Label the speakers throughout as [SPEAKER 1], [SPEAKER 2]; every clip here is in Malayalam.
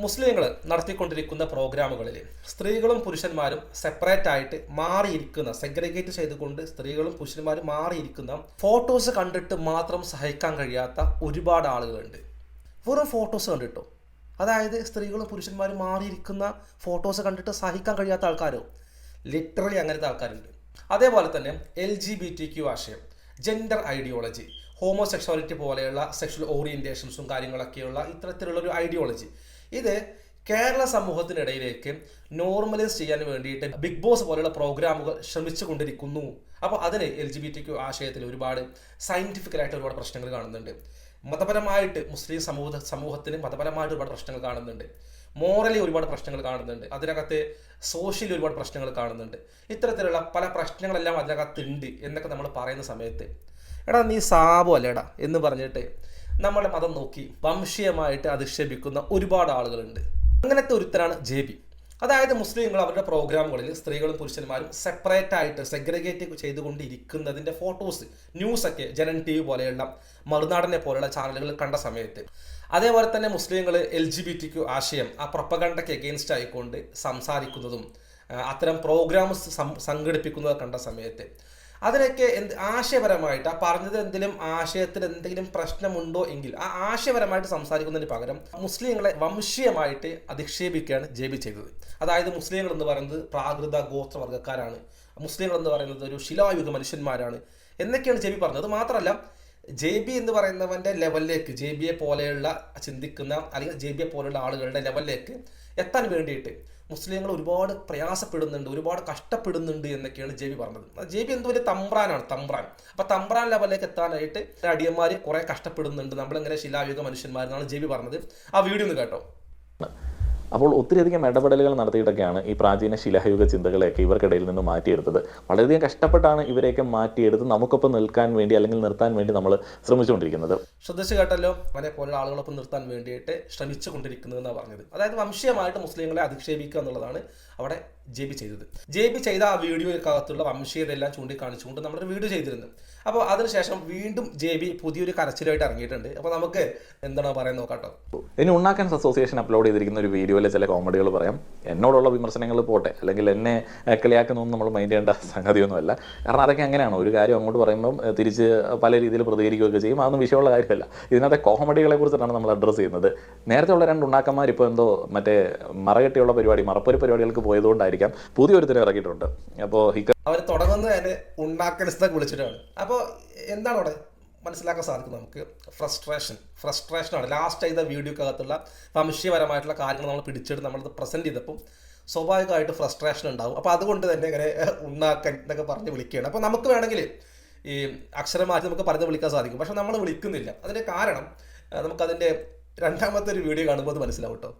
[SPEAKER 1] മുസ്ലിങ്ങൾ നടത്തിക്കൊണ്ടിരിക്കുന്ന പ്രോഗ്രാമുകളിൽ സ്ത്രീകളും പുരുഷന്മാരും സെപ്പറേറ്റ് ആയിട്ട് മാറിയിരിക്കുന്ന സെഗ്രിഗേറ്റ് ചെയ്തുകൊണ്ട് സ്ത്രീകളും പുരുഷന്മാരും മാറിയിരിക്കുന്ന ഫോട്ടോസ് കണ്ടിട്ട് മാത്രം സഹിക്കാൻ കഴിയാത്ത ഒരുപാട് ആളുകളുണ്ട്. വെറും ഫോട്ടോസ് കണ്ടിട്ടോ? അതായത് സ്ത്രീകളും പുരുഷന്മാരും മാറിയിരിക്കുന്ന ഫോട്ടോസ് കണ്ടിട്ട് സഹിക്കാൻ കഴിയാത്ത ആൾക്കാരോ? ലിറ്ററലി അങ്ങനത്തെ ആൾക്കാരുണ്ട്. അതേപോലെ തന്നെ L G B T Q ആശയം ജെൻഡർ ഐഡിയോളജി ഹോമോസെക്ഷുവാലിറ്റി പോലെയുള്ള സെക്ഷൽ ഓറിയന്റേഷൻസും കാര്യങ്ങളൊക്കെയുള്ള ഇത്തരത്തിലുള്ള ഒരു ഐഡിയോളജി ഇത് കേരള സമൂഹത്തിനിടയിലേക്ക് നോർമലൈസ് ചെയ്യാൻ വേണ്ടിയിട്ട് ബിഗ് ബോസ് പോലെയുള്ള പ്രോഗ്രാമുകൾ ശ്രമിച്ചു കൊണ്ടിരിക്കുന്നു അപ്പോൾ അതിന് എൽ ജി ബി ടി ആശയത്തിൽ ഒരുപാട് സയന്റിഫിക്കലായിട്ട് ഒരുപാട് പ്രശ്നങ്ങൾ കാണുന്നുണ്ട്. മതപരമായിട്ട് മുസ്ലിം സമൂഹ സമൂഹത്തിന് മതപരമായിട്ട് ഒരുപാട് പ്രശ്നങ്ങൾ കാണുന്നുണ്ട്. മോറലി ഒരുപാട് പ്രശ്നങ്ങൾ കാണുന്നുണ്ട്. അതിനകത്ത് സോഷ്യലി ഒരുപാട് പ്രശ്നങ്ങൾ കാണുന്നുണ്ട്. ഇത്തരത്തിലുള്ള പല പ്രശ്നങ്ങളെല്ലാം അതിനകത്തുണ്ട് എന്നൊക്കെ നമ്മൾ പറയുന്ന സമയത്ത്. എടാ നീ സാബു അല്ലേടാ എന്ന് പറഞ്ഞിട്ട് നമ്മുടെ മതം നോക്കി വംശീയമായിട്ട് അധിക്ഷേപിക്കുന്ന ഒരുപാട് ആളുകളുണ്ട്. അങ്ങനത്തെ ഒരുത്തരാണ് ജെ ബി അതായത് മുസ്ലിങ്ങൾ അവരുടെ പ്രോഗ്രാമുകളിൽ സ്ത്രീകളും പുരുഷന്മാരും സെപ്പറേറ്റ് ആയിട്ട് സെഗ്രിഗേറ്റ് ചെയ്തുകൊണ്ടിരിക്കുന്നതിന്റെ ഫോട്ടോസ് ന്യൂസൊക്കെ ജനൻ ടി വി പോലെയുള്ള മറുനാടനെ പോലെയുള്ള ചാനലുകൾ കണ്ട സമയത്ത്. അതേപോലെ തന്നെ മുസ്ലിങ്ങൾ എൽ ജി ബി ടിക്കു ആശയം ആ പ്രൊപ്പഗണ്ടയ്ക്ക് എഗെയിൻസ്റ്റ് ആയിക്കൊണ്ട് സംസാരിക്കുന്നതും അത്തരം പ്രോഗ്രാംസ് സംഘടിപ്പിക്കുന്നത് കണ്ട സമയത്ത് അതിനൊക്കെ എന്ത് ആശയപരമായിട്ട് ആ പറഞ്ഞത് എന്തെങ്കിലും ആശയത്തിൽ എന്തെങ്കിലും പ്രശ്നമുണ്ടോ എങ്കിൽ ആ ആശയപരമായിട്ട് സംസാരിക്കുന്നതിന് പകരം മുസ്ലിങ്ങളെ വംശീയമായിട്ട് അധിക്ഷേപിക്കുകയാണ് ജെ ബി ചെയ്തത്. അതായത് മുസ്ലിങ്ങൾ എന്ന് പറയുന്നത് പ്രാകൃത ഗോത്രവർഗക്കാരാണ്. മുസ്ലിങ്ങൾ എന്ന് പറയുന്നത് ഒരു ശിലായുഗ മനുഷ്യന്മാരാണ് എന്നൊക്കെയാണ് ജെ ബി പറഞ്ഞത് മാത്രമല്ല ജെ ബി എന്ന് പറയുന്നവന്റെ ലെവലിലേക്ക് ജെ ബിയെ പോലെയുള്ള ചിന്തിക്കുന്ന അല്ലെങ്കിൽ ജെ ബിയെ പോലെയുള്ള ആളുകളുടെ ലെവലിലേക്ക് എത്താൻ വേണ്ടിയിട്ട് മുസ്ലിങ്ങൾ ഒരുപാട് പ്രയാസപ്പെടുന്നുണ്ട് ഒരുപാട് കഷ്ടപ്പെടുന്നുണ്ട് എന്നൊക്കെയാണ് ജെ ബി പറഞ്ഞത്. ജെ ബി എന്തോ ഒരു തമ്പ്രാനാണ് തമ്പ്രാൻ. അപ്പൊ തമ്പ്രാൻ ലെവലിലേക്ക് എത്താനായിട്ട് അടിയന്മാർ കുറെ കഷ്ടപ്പെടുന്നുണ്ട്. നമ്മളിങ്ങനെ ശിലായുഗ മനുഷ്യന്മാരെന്നാണ് ജെ ബി പറഞ്ഞത്. ആ വീഡിയോ ഒന്ന് കേട്ടോ.
[SPEAKER 2] അപ്പോൾ ഒത്തിരിയധികം ഇടപെടലുകൾ നടത്തിയിട്ടൊക്കെയാണ് ഈ പ്രാചീന ശിലായുഗ ചിന്തകളെയൊക്കെ ഇവർക്കിടയിൽ നിന്ന് മാറ്റിയെടുത്തത്. വളരെയധികം കഷ്ടപ്പെട്ടാണ് ഇവരെയൊക്കെ മാറ്റിയെടുത്ത് നമുക്കൊപ്പം നിൽക്കാൻ വേണ്ടി അല്ലെങ്കിൽ നിർത്താൻ വേണ്ടി നമ്മൾ ശ്രമിച്ചുകൊണ്ടിരിക്കുന്നത്.
[SPEAKER 1] ശ്രദ്ധിച്ചു കേട്ടല്ലോ അവരെ പോലുള്ള ആളുകളൊപ്പം നിർത്താൻ വേണ്ടിയിട്ട് ശ്രമിച്ചു കൊണ്ടിരിക്കുന്നത് എന്നാണ് പറഞ്ഞത്. അതായത് വംശീയമായിട്ട് മുസ്ലിങ്ങളെ അധിക്ഷേപിക്കുക എന്നുള്ളതാണ് അവിടെ ജെ ബി ചെയ്തത്. ജെ ബി ചെയ്ത ആ വീഡിയോയ്ക്കകത്തുള്ള വംശീയതെല്ലാം ചൂണ്ടിക്കാണിച്ചുകൊണ്ട് നമ്മളൊരു വീഡിയോ ചെയ്തിരുന്നു. അപ്പോൾ അതിനുശേഷം വീണ്ടും ജെ ബി പുതിയൊരു കരച്ചിലായിട്ട് ഇറങ്ങിയിട്ടുണ്ട്. അപ്പോൾ നമുക്ക് എന്താണ് പറയാൻ നോക്കാട്ടോ
[SPEAKER 2] ഇനി ഉണ്ണാക്കൻസ് അസോസിയേഷൻ അപ്ലോഡ് ചെയ്തിരിക്കുന്ന ഒരു വീഡിയോയിലെ ചില കോമഡികൾ പറയാം. എന്നോടുള്ള വിമർശനങ്ങൾ പോട്ടെ. അല്ലെങ്കിൽ എന്നെ കളിയാക്കുന്നൊന്നും നമ്മൾ മൈൻഡ് ചെയ്യേണ്ട സംഗതിയൊന്നുമല്ല. കാരണം അതൊക്കെ അങ്ങനെയാണ്. ഒരു കാര്യം അങ്ങോട്ട് പറയുമ്പം തിരിച്ച് പല രീതിയിൽ പ്രതികരിക്കുകയൊക്കെ ചെയ്യും. അതൊന്നും വിഷയമുള്ള കാര്യമല്ല. ഇതിനകത്തെ കോമഡികളെ കുറിച്ചിട്ടാണ് നമ്മൾ അഡ്രസ്സ് ചെയ്യുന്നത്. നേരത്തെ ഉള്ള രണ്ട് ഉണ്ണാക്കന്മാർ ഇപ്പോൾ എന്തോ മറ്റേ മറകെട്ടിയുള്ള പരിപാടി മറപ്പൊരു പരിപാടികൾക്ക് പോയതുകൊണ്ടായിരിക്കാം പുതിയൊരുത്തിനെ ഇറങ്ങിയിട്ടുണ്ട് അപ്പോൾ
[SPEAKER 1] അവർ തുടങ്ങുന്നത് തന്നെ ഉണ്ടാക്കലിസ്റ്റൊക്കെ വിളിച്ചിട്ടാണ് അപ്പോൾ എന്താണ് അവിടെ മനസ്സിലാക്കാൻ സാധിക്കും നമുക്ക്? ഫ്രസ്ട്രേഷൻ ഫ്രസ്ട്രേഷൻ ആണ്. ലാസ്റ്റ് ചെയ്ത വീഡിയോക്കകത്തുള്ള സംശയപരമായിട്ടുള്ള കാര്യങ്ങൾ നമ്മൾ പിടിച്ചെടുത്ത് നമ്മളത് പ്രസന്റ് ചെയ്തപ്പോൾ സ്വാഭാവികമായിട്ട് ഫ്രസ്ട്രേഷൻ ഉണ്ടാവും. അപ്പോൾ അതുകൊണ്ട് തന്നെ ഇങ്ങനെ ഉണ്ടാക്കൻ എന്നൊക്കെ പറഞ്ഞ് വിളിക്കുകയാണ്. അപ്പോൾ നമുക്ക് വേണമെങ്കിൽ ഈ അക്ഷരം മാറ്റി നമുക്ക് പറഞ്ഞ് വിളിക്കാൻ സാധിക്കും. പക്ഷെ നമ്മൾ വിളിക്കുന്നില്ല. അതിന്റെ കാരണം നമുക്കതിന്റെ രണ്ടാമത്തെ ഒരു വീഡിയോ കാണുമ്പോൾ അത് മനസ്സിലാവും കേട്ടോ.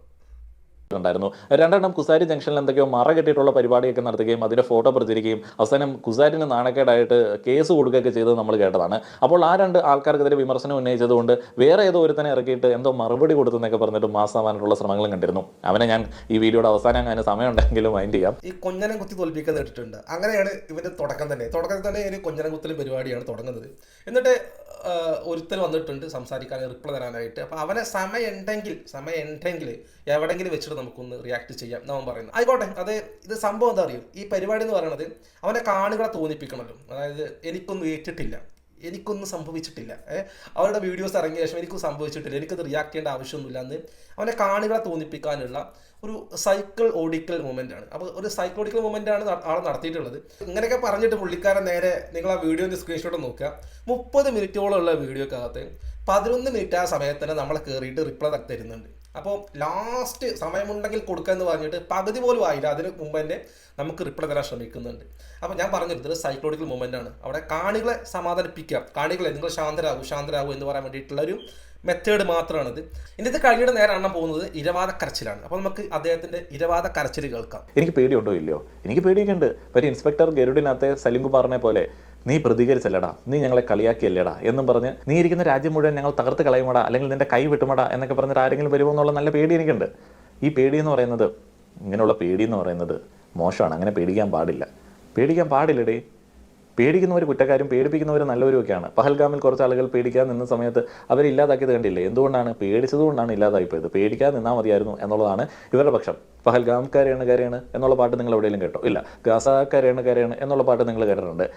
[SPEAKER 2] ഉണ്ടായിരുന്നു രണ്ടെണ്ണം കുസാരി ജംഗ്ഷനിൽ എന്തൊക്കെയോ മറ കെട്ടിയിട്ടുള്ള പരിപാടിയൊക്കെ നടത്തുകയും അതിന്റെ ഫോട്ടോ പ്രചരിക്കുകയും അവസാനം കുസാരിന് നാണക്കേടായിട്ട് കേസ് കൊടുക്കുകയൊക്കെ ചെയ്തത് നമ്മൾ കേട്ടതാണ്. അപ്പോൾ ആ രണ്ട് ആൾക്കാർക്കെതിരെ വിമർശനം ഉന്നയിച്ചതുകൊണ്ട് വേറെ ഏതോ തന്നെ ഇറക്കിയിട്ട് എന്തോ മറുപടി കൊടുത്തെന്നൊക്കെ പറഞ്ഞിട്ട് മാസമാനായിട്ടുള്ള ശ്രമങ്ങളും കണ്ടിരുന്നു. അവനെ ഞാൻ ഈ വീഡിയോയുടെ അവസാനം അങ്ങനെ സമയം ഉണ്ടെങ്കിലും മൈൻഡ് ചെയ്യാം.
[SPEAKER 1] ഈ കൊഞ്ഞനം കുത്തി തോൽപ്പിക്കാൻ അങ്ങനെയാണ് ഇവന്റെ തുടക്കം തന്നെ. തുടക്കത്തിൽ തന്നെ ഒരു കൊഞ്ഞനം കുത്തൽ പരിപാടിയാണ് തുടങ്ങുന്നത്. എന്നിട്ട് ആ, ഒരുത്തൻ വന്നിട്ടുണ്ട് സംസാരിക്കാൻ റിപ്ലൈ തരാനായിട്ട്. അപ്പോൾ അവനെ സമയമുണ്ടെങ്കിൽ സമയമുണ്ടെങ്കിൽ എവിടെങ്കിലും വെച്ചിട്ട് നമുക്കൊന്ന് റിയാക്ട് ചെയ്യാം എന്നവൻ പറയുന്നത്. ആയിക്കോട്ടെ അത് ഇത് സംഭവം എന്താ അറിയും? ഈ പരിപാടി എന്ന് പറയുന്നത് അവനെ കാണുകളെ തോന്നിപ്പിക്കണമല്ലോ. അതായത് എനിക്കൊന്നും ഏറ്റിട്ടില്ല. എനിക്കൊന്നും സംഭവിച്ചിട്ടില്ല. അവരുടെ വീഡിയോസ് ഇറങ്ങിയ ശേഷം എനിക്കും സംഭവിച്ചിട്ടില്ല. എനിക്കത് റിയാക്ട് ചെയ്യേണ്ട ആവശ്യമൊന്നുമില്ല എന്ന് അവനെ കാണികളെ തോന്നിപ്പിക്കാനുള്ള ഒരു സൈക്കിൾ ഓടിക്കൽ മൂമെന്റ് ആണ്. അപ്പോൾ ഒരു സൈക്കിൾ ഓടിക്കൽ മൂമെന്റ് ആണ് ആൾ നടത്തിയിട്ടുള്ളത്. ഇങ്ങനെയൊക്കെ പറഞ്ഞിട്ട് പുള്ളിക്കാരൻ നേരെ നിങ്ങൾ ആ വീഡിയോന്റെ സ്ക്രീൻഷോട്ട് നോക്കുക. മുപ്പത് മിനിറ്റോളം ഉള്ള വീഡിയോക്കകത്ത് പതിനൊന്ന് മിനിറ്റ് ആ സമയത്ത് തന്നെ നമ്മളെ കയറിയിട്ട് റിപ്ലൈ തരുന്നുണ്ട്. അപ്പോൾ ലാസ്റ്റ് സമയമുണ്ടെങ്കിൽ കൊടുക്കുക എന്ന് പറഞ്ഞിട്ട് പകുതി പോലും ആയില്ല. അതിന് മുമ്പ് തന്നെ നമുക്ക് റിപ്ലൈ തരാൻ ശ്രമിക്കുന്നുണ്ട്. അപ്പോൾ ഞാൻ പറഞ്ഞിരുന്നത് സൈക്കോളജിക്കൽ മൂവ്മെന്റ് ആണ്. അവിടെ കാണികളെ സമാധാനിപ്പിക്കുക. കാണികളെ നിങ്ങൾ ശാന്തരാകും ശാന്തരാകും എന്ന് പറയാൻ വേണ്ടിയിട്ടുള്ള ഒരു മെത്തേഡ് മാത്രമാണിത് ഇന്നത്തെ കഴിഞ്ഞിട്ട് നേരെ എണ്ണം പോകുന്നത് ഇരവാദ കരച്ചിലാണ് അപ്പോൾ നമുക്ക് അദ്ദേഹത്തിന്റെ ഇരവാദ കരച്ചിൽ കേൾക്കാം.
[SPEAKER 2] എനിക്ക് പേടിയുണ്ടോ? ഇല്ലയോ? എനിക്ക് പേടിയൊക്കെ ഉണ്ട് പക്ഷേ ഇൻസ്പെക്ടർ ഗരുഡിനകത്തെ പറഞ്ഞ പോലെ നീ പ്രതികരിച്ചല്ലടാ നീ ഞങ്ങളെ കളിയാക്കിയല്ലേടാ എന്നും പറഞ്ഞ് നീ ഇരിക്കുന്ന രാജ്യം മുഴുവൻ ഞങ്ങൾ തകർത്ത് കളയുമടാ അല്ലെങ്കിൽ നിന്റെ കൈ വിട്ടുമടാ എന്നൊക്കെ പറഞ്ഞിട്ട് ആരെങ്കിലും വരുമോ എന്നുള്ള നല്ല പേടി എനിക്കുണ്ട്. ഈ പേടി എന്ന് പറയുന്നത് ഇങ്ങനെയുള്ള പേടി എന്ന് പറയുന്നത് മോശമാണ് അങ്ങനെ പേടിക്കാൻ പാടില്ല. പേടിക്കാൻ പാടില്ലടേ. പേടിക്കുന്നവർ കുറ്റക്കാരും പേടിപ്പിക്കുന്നവർ നല്ലവരും ഒക്കെയാണ് പഹൽഗാമിൽ കുറച്ച് ആളുകൾ പേടിക്കാൻ നിന്ന സമയത്ത് അവരെ ഇല്ലാതാക്കിയത് കണ്ടില്ലേ എന്തുകൊണ്ടാണ്? പേടിച്ചതുകൊണ്ടാണ് ഇല്ലാതായിപ്പോയത്. പേടിക്കാൻ നിന്നാൽ മതിയായിരുന്നു എന്നുള്ളതാണ് ഇവരുടെ പക്ഷം. പഹൽഗാംക്കാരെയാണ് കരയാണ് കരയാണ് എന്നുള്ള പാട്ട് നിങ്ങൾ എവിടെയെങ്കിലും കേട്ടോ? ഇല്ല. ഗാസാക്കാരെയാണ് കരയാണ് കരയാണ് എന്നുള്ള പാട്ട് നിങ്ങൾ കേട്ടിട്ടുണ്ട്.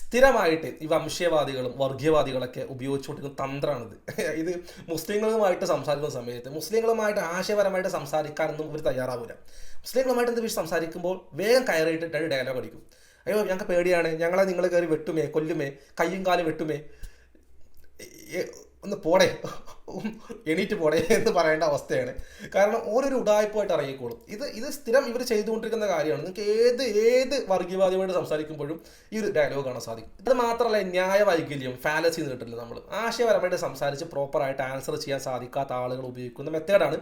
[SPEAKER 1] സ്ഥിരമായിട്ട് ഈ വംശീയവാദികളും വർഗീയവാദികളൊക്കെ ഉപയോഗിച്ചുകൊണ്ടിരിക്കുന്ന തന്ത്രമാണിത്. ഇത് മുസ്ലിങ്ങളുമായിട്ട് സംസാരിക്കുന്ന സമയത്ത് മുസ്ലിങ്ങളുമായിട്ട് ആശയപരമായിട്ട് സംസാരിക്കാനൊന്നും ഇവർ തയ്യാറാവില്ല മുസ്ലിങ്ങളുമായിട്ട് എന്ത് സംസാരിക്കുമ്പോൾ വേഗം കയറിയിട്ട് രണ്ട് ഡയലോഗ് അടിക്കും അയ്യോ ഞങ്ങൾക്ക് പേടിയാണ്. ഞങ്ങളെ നിങ്ങൾ കയറി വെട്ടുമേ കൊല്ലുമേ കയ്യും കാലും വെട്ടുമേ. ഒന്ന് പോടേ. എണീറ്റ് പോടേ എന്ന് പറയേണ്ട അവസ്ഥയാണ്. കാരണം ഓരോരു ഉടായ്പായിട്ട് ഇറങ്ങിക്കോളും. ഇത് ഇത് സ്ഥിരം ഇവർ ചെയ്തുകൊണ്ടിരിക്കുന്ന കാര്യമാണ്. നിങ്ങൾക്ക് ഏത് ഏത് വർഗീയവാദിയോട് സംസാരിക്കുമ്പോഴും ഈ ഒരു ഡയലോഗ് കാണാൻ സാധിക്കും. ഇത് മാത്രമല്ല ന്യായ വൈകല്യം ഫാലസി എന്ന് കിട്ടില്ല നമ്മൾ ആശയപരമായിട്ട് സംസാരിച്ച് പ്രോപ്പറായിട്ട് ആൻസർ ചെയ്യാൻ സാധിക്കാത്ത ആളുകൾ ഉപയോഗിക്കുന്ന മെത്തേഡാണ്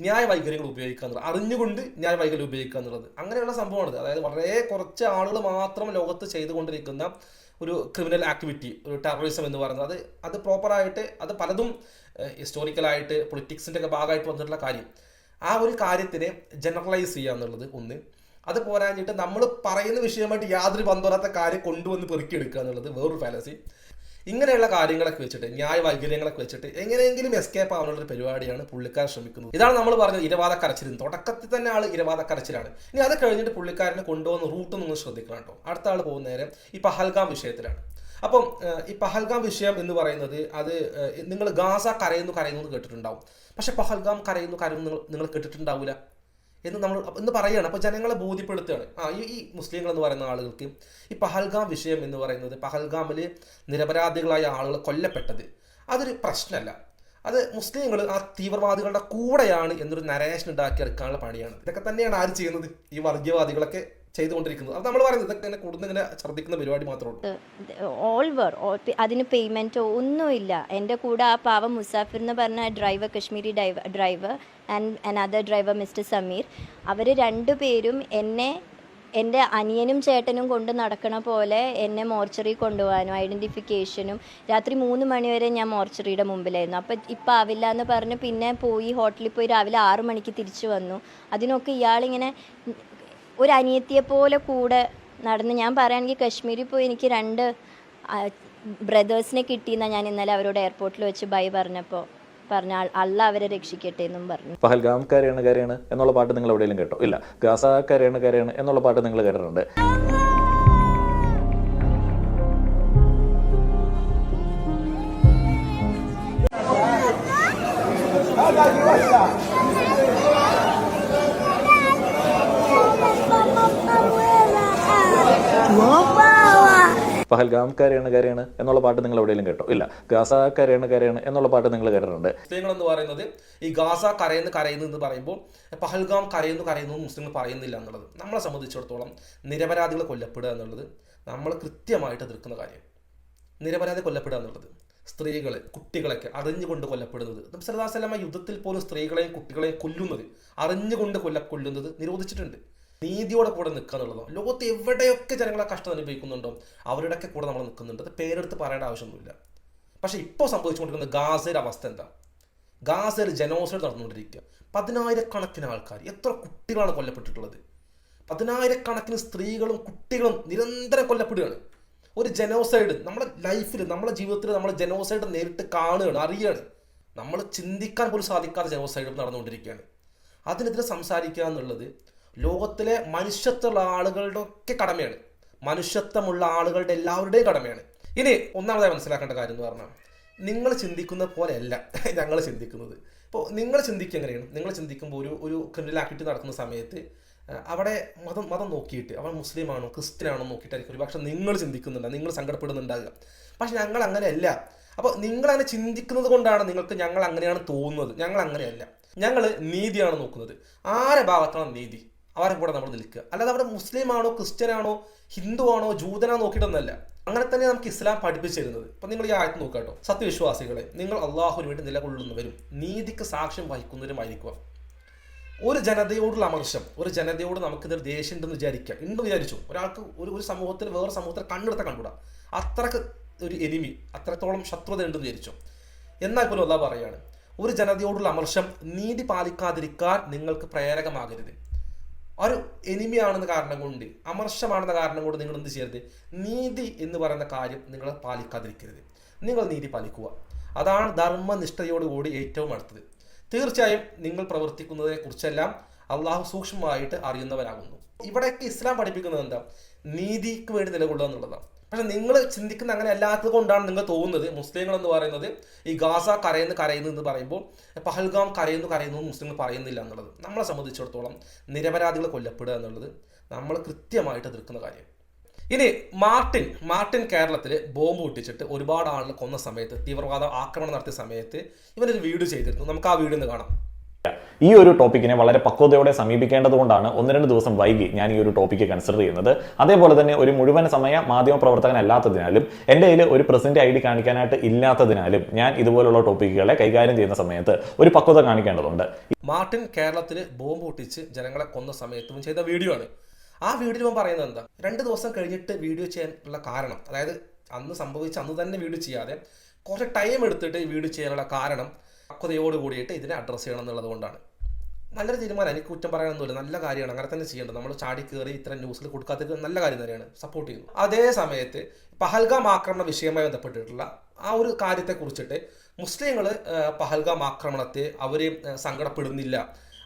[SPEAKER 1] ന്യായ വൈകല്യങ്ങൾ ഉപയോഗിക്കുക എന്നുള്ളത്. അറിഞ്ഞുകൊണ്ട് ന്യായ വൈകല്യം ഉപയോഗിക്കുക എന്നുള്ളത്. അങ്ങനെയുള്ള സംഭവമാണിത് അതായത് വളരെ കുറച്ച് ആളുകൾ മാത്രം ലോകത്ത് ചെയ്തുകൊണ്ടിരിക്കുന്ന ഒരു ക്രിമിനൽ ആക്ടിവിറ്റി ഒരു ടെററിസം എന്ന് പറയുന്നത്. അത് അത് പ്രോപ്പറായിട്ട് അത് പലതും ഹിസ്റ്റോറിക്കലായിട്ട് പൊളിറ്റിക്സിന്റെ ഒക്കെ ഭാഗമായിട്ട് വന്നിട്ടുള്ള കാര്യം. ആ ഒരു കാര്യത്തിനെ ജനറലൈസ് ചെയ്യുക എന്നുള്ളത് ഒന്ന്. അത് പോരാഞ്ഞിട്ട് നമ്മൾ പറയുന്ന വിഷയമായിട്ട് യാതൊരു ബന്ധമില്ലാത്ത കാര്യം കൊണ്ടുവന്ന് പെറുക്കിയെടുക്കുക എന്നുള്ളത് വേറൊരു ഫാലസി ഇങ്ങനെയുള്ള കാര്യങ്ങളൊക്കെ വെച്ചിട്ട് ന്യായ വൈകല്യങ്ങളൊക്കെ വെച്ചിട്ട് എങ്ങനെയെങ്കിലും എസ്കേപ്പ് ആവാനുള്ള ഒരു പരിപാടിയാണ് പുള്ളിക്കാരൻ ശ്രമിക്കുന്നത്. ഇതാണ് നമ്മൾ പറഞ്ഞത് ഇരവാദ കരച്ചിൽ തുടക്കത്തിൽ തന്നെ ആൾ ഇരവാദ കരച്ചിലാണ് ഇനി അത് കഴിഞ്ഞിട്ട് പുള്ളിക്കാരനെ കൊണ്ടുവന്ന റൂട്ട് നിങ്ങൾ ശ്രദ്ധിക്കണം കേട്ടോ. അടുത്ത ആൾ പോകുന്ന നേരം ഈ പഹൽഗാം വിഷയത്തിലാണ്. അപ്പം ഈ പഹൽഗാം വിഷയം എന്ന് പറയുന്നത് അത് നിങ്ങൾ ഗാസ കരയുന്നു കരയുന്നു കേട്ടിട്ടുണ്ടാവും. പക്ഷെ പഹൽഗാം കരയുന്നു കരയുന്നു നിങ്ങൾ കേട്ടിട്ടുണ്ടാവില്ല എന്ന് നമ്മൾ എന്ന് പറയുകയാണ് അപ്പോൾ ജനങ്ങളെ ബോധ്യപ്പെടുത്തുകയാണ്. ആ ഈ ഈ മുസ്ലിങ്ങൾ എന്ന് പറയുന്ന ആളുകൾക്ക് ഈ പഹൽഗാം വിഷയം എന്ന് പറയുന്നത് പഹൽഗാമിൽ നിരപരാധികളായ ആളുകൾ കൊല്ലപ്പെട്ടത് അതൊരു പ്രശ്നമല്ല. അത് മുസ്ലിങ്ങൾ ആ തീവ്രവാദികളുടെ കൂടെയാണ് എന്നൊരു നരേഷൻ ഉണ്ടാക്കിയെടുക്കാനുള്ള പണിയാണ്. ഇതൊക്കെ തന്നെയാണ് ആര് ചെയ്യുന്നത്? ഈ വർഗീയവാദികളൊക്കെ ചെയ്തുകൊണ്ടിരിക്കുന്നത്. അത് നമ്മൾ പറയുന്നത് ഇതൊക്കെ ഇങ്ങനെ കൂടുതൽ ഇങ്ങനെ ഛർദ്ദിക്കുന്ന പരിപാടി മാത്രമേ ഉള്ളൂ.
[SPEAKER 3] ഓൾ വർ അതിന് പേയ്മെന്റോ ഒന്നുമില്ല. എന്റെ കൂടെ ആ പാവം മുസാഫിർ എന്ന് പറഞ്ഞ driver Kashmiri driver and another driver mister Sameer അവർ രണ്ടുപേരും എന്നെ എന്റെ അനിയനും ചേട്ടനും കൊണ്ട് നടക്കണ പോലെ എന്നെ മോർച്ചറി കൊണ്ടുപോകാനും ഐഡന്റിഫിക്കേഷനും രാത്രി മൂന്ന് മണിവരെ ഞാൻ മോർച്ചറിയുടെ മുമ്പിലായിരുന്നു. അപ്പം ഇപ്പം ആവില്ല എന്ന് പറഞ്ഞ് പിന്നെ പോയി ഹോട്ടലിൽ പോയി രാവിലെ ആറു മണിക്ക് തിരിച്ചു വന്നു. അതിനൊക്കെ ഇയാളിങ്ങനെ ഒരു അനിയത്തിയെ പോലെ കൂടെ നടന്ന് ഞാൻ പറയുകയാണെങ്കിൽ കശ്മീരിൽ പോയി എനിക്ക് രണ്ട് ബ്രദേഴ്സിനെ കിട്ടിയെന്നാണ് ഞാൻ ഇന്നലെ അവരോട് എയർപോർട്ടിൽ വെച്ച് ബൈ പറഞ്ഞപ്പോൾ പറഞ്ഞ അള്ള അവരെ രക്ഷിക്കട്ടെ എന്നും പറഞ്ഞു.
[SPEAKER 2] പഹൽഗാം കരയാണ് കരയാണ് എന്നുള്ള പാട്ട് നിങ്ങൾ എവിടെയെങ്കിലും കേട്ടോ? ഇല്ല. ഗാസ കരയാണ് കരയാണ് എന്നുള്ള പാട്ട് നിങ്ങൾ കേട്ടിട്ടുണ്ട്. പഹൽഗാം കരയാണ് കരയാണ് എന്നുള്ള പാട്ട് നിങ്ങൾ എവിടെയെങ്കിലും കേട്ടോ? ഇല്ല. ഗാസ കരയാണ് കരയാണ് എന്നുള്ള പാട്ട് നിങ്ങൾ കേട്ടിട്ടുണ്ട്.
[SPEAKER 1] മുസ്ലിങ്ങൾ എന്ന് പറയുന്നത് ഈ ഗാസ കരയുന്നു കരയുന്നു എന്ന് പറയുമ്പോൾ പഹൽഗാം കരയുന്നു കരയുന്നു മുസ്ലിങ്ങൾ പറയുന്നില്ല എന്നുള്ളത് നമ്മളെ സംബന്ധിച്ചിടത്തോളം നിരപരാധികൾ കൊല്ലപ്പെടുക എന്നുള്ളത് നമ്മൾ കൃത്യമായിട്ട് എതിർക്കുന്ന കാര്യം. നിരപരാധി കൊല്ലപ്പെടുക എന്നുള്ളത്. സ്ത്രീകൾ കുട്ടികളൊക്കെ അറിഞ്ഞുകൊണ്ട് കൊല്ലപ്പെടുന്നത്. നബ്സലാസലമ യുദ്ധത്തിൽ പോലും സ്ത്രീകളെയും കുട്ടികളെയും കൊല്ലുന്നത് അറിഞ്ഞുകൊണ്ട് കൊല്ല കൊല്ലുന്നത് നിരോധിച്ചിട്ടുണ്ട്. നീതിയോടെ കൂടെ നിൽക്കുക എന്നുള്ളതാണ്. ലോകത്ത് എവിടെയൊക്കെ ജനങ്ങളെ കഷ്ടം അനുഭവിക്കുന്നുണ്ടോ അവരുടെയൊക്കെ കൂടെ നമ്മൾ നിൽക്കുന്നുണ്ട്. അത് പേരെടുത്ത് പറയേണ്ട ആവശ്യമൊന്നുമില്ല. പക്ഷേ ഇപ്പോൾ സംഭവിച്ചുകൊണ്ടിരിക്കുന്ന ഗാസയുടെ അവസ്ഥ എന്താ? ഗാസയിൽ ജനോസൈഡ് നടന്നുകൊണ്ടിരിക്കുക. പതിനായിരക്കണക്കിന് ആൾക്കാർ എത്ര കുട്ടികളാണ് കൊല്ലപ്പെട്ടിട്ടുള്ളത്? പതിനായിരക്കണക്കിന് സ്ത്രീകളും കുട്ടികളും നിരന്തരം കൊല്ലപ്പെടുകയാണ്. ഒരു ജനോസൈഡ് നമ്മുടെ ലൈഫിൽ നമ്മുടെ ജീവിതത്തിൽ നമ്മൾ ജനോസൈഡ് നേരിട്ട് കാണുകയാണ് അറിയുകയാണ്. നമ്മൾ ചിന്തിക്കാൻ പോലും സാധിക്കാത്ത ജനോസൈഡ് നടന്നുകൊണ്ടിരിക്കുകയാണ്. അതിനെതിരെ സംസാരിക്കുക എന്നുള്ളത് ലോകത്തിലെ മനുഷ്യത്വമുള്ള ആളുകളുടെ ഒക്കെ കടമയാണ്. മനുഷ്യത്വമുള്ള ആളുകളുടെ എല്ലാവരുടെയും കടമയാണ്. ഇനി ഒന്നാമതായി മനസ്സിലാക്കേണ്ട കാര്യം എന്ന് പറഞ്ഞാൽ നിങ്ങൾ ചിന്തിക്കുന്ന പോലെയല്ല ഞങ്ങൾ ചിന്തിക്കുന്നത്. ഇപ്പോൾ നിങ്ങൾ ചിന്തിക്കുക എങ്ങനെയാണ്? നിങ്ങൾ ചിന്തിക്കുമ്പോൾ ഒരു ഒരു ക്രിമിനൽ ആക്ടിവിറ്റി നടക്കുന്ന സമയത്ത് അവിടെ മതം മതം നോക്കിയിട്ട് അവൻ മുസ്ലിമാണോ ആണോ നോക്കിയിട്ടായിരിക്കും ഒരു പക്ഷെ നിങ്ങൾ ചിന്തിക്കുന്നുണ്ട് നിങ്ങൾ സങ്കടപ്പെടുന്നുണ്ടാകുക പക്ഷെ ഞങ്ങൾ അങ്ങനെയല്ല. അപ്പോൾ നിങ്ങൾ അങ്ങനെ ചിന്തിക്കുന്നത് കൊണ്ടാണ് നിങ്ങൾക്ക് ഞങ്ങൾ അങ്ങനെയാണ് തോന്നുന്നത്. ഞങ്ങൾ അങ്ങനെയല്ല. ഞങ്ങൾ നീതിയാണ് നോക്കുന്നത്. ആരെ ഭാഗത്താണ് നീതി? അവരെ കൂടെ നമ്മൾ നിൽക്കുക. അല്ലാതെ അവിടെ മുസ്ലിം ആണോ ക്രിസ്ത്യൻ ആണോ ഹിന്ദു ആണോ ജൂതനാണോ നോക്കിയിട്ടൊന്നല്ല അങ്ങനെ തന്നെ നമുക്ക് ഇസ്ലാം പഠിപ്പിച്ചു തരുന്നത്. അപ്പം നിങ്ങൾ ഈ ആയത്ത് നോക്കാട്ടോ സത്യവിശ്വാസികളെ നിങ്ങൾ അള്ളാഹുവിന് വേണ്ടി നിലകൊള്ളുന്നവരും നീതിക്ക് സാക്ഷ്യം വഹിക്കുന്നവരുമായിരിക്കുക. ഒരു ജനതയോടുള്ള അമർഷം ഒരു ജനതയോട് നമുക്കിതൊരു ദേഷ്യം ഉണ്ടെന്ന് വിചാരിക്കാം. ഉണ്ടെന്ന് വിചാരിച്ചു. ഒരാൾക്ക് ഒരു ഒരു സമൂഹത്തിൽ വേറെ സമൂഹത്തിൽ കണ്ണെടുത്ത കണ്ടുകൂടാ. അത്രയ്ക്ക് ഒരു എനിമി അത്രത്തോളം ശത്രുത ഉണ്ടെന്ന് വിചാരിച്ചു. എന്നാൽ പോലും അല്ല പറയാണ് ഒരു ജനതയോടുള്ള അമർഷം നീതി പാലിക്കാതിരിക്കാൻ നിങ്ങൾക്ക് പ്രേരകമാകരുത്. ഒരു എനിമിയാണെന്ന കാരണം കൊണ്ട് അമർഷമാണെന്ന കാരണം കൊണ്ട് നിങ്ങൾ എന്ത് ചെയ്യരുത്? നീതി എന്ന് പറയുന്ന കാര്യം നിങ്ങൾ പാലിക്കാതിരിക്കരുത്. നിങ്ങൾ നീതി പാലിക്കുക. അതാണ് ധർമ്മനിഷ്ഠയോടുകൂടി ഏറ്റവും അടുത്തത്. തീർച്ചയായും നിങ്ങൾ പ്രവർത്തിക്കുന്നതിനെ കുറിച്ചെല്ലാം അള്ളാഹു സൂക്ഷ്മമായിട്ട് അറിയുന്നവരാകുന്നു. ഇവിടെയൊക്കെ ഇസ്ലാം പഠിപ്പിക്കുന്നത് എന്താ? നീതിക്ക് വേണ്ടി നിലകൊള്ളുക എന്നുള്ളതാണ്. പക്ഷെ നിങ്ങൾ ചിന്തിക്കുന്ന അങ്ങനെ അല്ലാത്തത് കൊണ്ടാണ് നിങ്ങൾ തോന്നുന്നത്. മുസ്ലിങ്ങൾ എന്ന് പറയുന്നത് ഈ ഗാസ കരയുന്നു കരയുന്നു എന്ന് പറയുമ്പോൾ പഹൽഗാം കരയുന്നു കരയുന്നു മുസ്ലിങ്ങൾ പറയുന്നില്ല എന്നുള്ളത് നമ്മളെ സംബന്ധിച്ചിടത്തോളം നിരപരാധികൾ കൊല്ലപ്പെടുക എന്നുള്ളത് നമ്മൾ കൃത്യമായിട്ട് എതിർക്കുന്ന കാര്യം. ഇനി മാർട്ടിൻ മാർട്ടിൻ കേരളത്തിൽ ബോംബ് പൊട്ടിച്ചിട്ട് ഒരുപാട് ആളുകൾ കൊന്ന സമയത്ത് തീവ്രവാദ ആക്രമണം നടത്തിയ സമയത്ത് ഇവനൊരു വീഡിയോ ചെയ്തിരുന്നു. നമുക്ക് ആ ഒന്ന് കാണാം.
[SPEAKER 4] ഈ ഒരു ടോപ്പിക്കിനെ വളരെ പക്വതയോടെ സമീപിക്കേണ്ടതുകൊണ്ടാണ് ഒന്ന് രണ്ട് ദിവസം വൈകി ഞാൻ ഈ ഒരു ടോപ്പിക്ക് കൺസിഡർ ചെയ്യുന്നത്. അതേപോലെ തന്നെ ഒരു മുഴുവൻ സമയ മാധ്യമ പ്രവർത്തകനല്ലാത്തതിനാലും എന്റെ കയ്യിൽ ഒരു പ്രസന്റ് ഐ ഡി കാണിക്കാനായിട്ട് ഇല്ലാത്തതിനാലും ഞാൻ ഇതുപോലുള്ള ടോപ്പിക്കുകളെ കൈകാര്യം ചെയ്യുന്ന സമയത്ത് ഒരു പക്വത കാണിക്കേണ്ടതുണ്ട്.
[SPEAKER 1] മാർട്ടിൻ കേരളത്തിൽ ബോംബ് പൊട്ടിച്ച് ജനങ്ങളെ കൊന്ന സമയത്തും ചെയ്ത വീഡിയോ ആണ്. ആ വീഡിയോ പറയുന്നത് എന്താ? രണ്ട് ദിവസം കഴിഞ്ഞിട്ട് വീഡിയോ ചെയ്യാനുള്ള കാരണം അതായത് അന്ന് സംഭവിച്ച അന്ന് തന്നെ വീഡിയോ ചെയ്യാതെ കുറച്ച് ടൈം എടുത്തിട്ട് വീഡിയോ ചെയ്യാനുള്ള കാരണം പക്വതയോട് കൂടിയിട്ട് ഇതിനെ അഡ്രസ്സ് ചെയ്യണം എന്നുള്ളത് കൊണ്ടാണ്. നല്ലൊരു തീരുമാനം. എനിക്ക് കുറ്റം പറയാനൊന്നുമില്ല. നല്ല കാര്യമാണ്. അങ്ങനെ തന്നെ ചെയ്യേണ്ടത്. നമ്മൾ ചാടി കയറി ഇത്തരം ന്യൂസിൽ കൊടുക്കാത്തത് നല്ല കാര്യം തന്നെയാണ്. സപ്പോർട്ട് ചെയ്യുന്നു. അതേ സമയത്ത് പഹൽഗാം ആക്രമണ വിഷയമായി ബന്ധപ്പെട്ടിട്ടുള്ള ആ ഒരു കാര്യത്തെ കുറിച്ചിട്ട് മുസ്ലിങ്ങൾ പഹൽഗാം ആക്രമണത്തെ അവർ സങ്കടപ്പെടുന്നില്ല.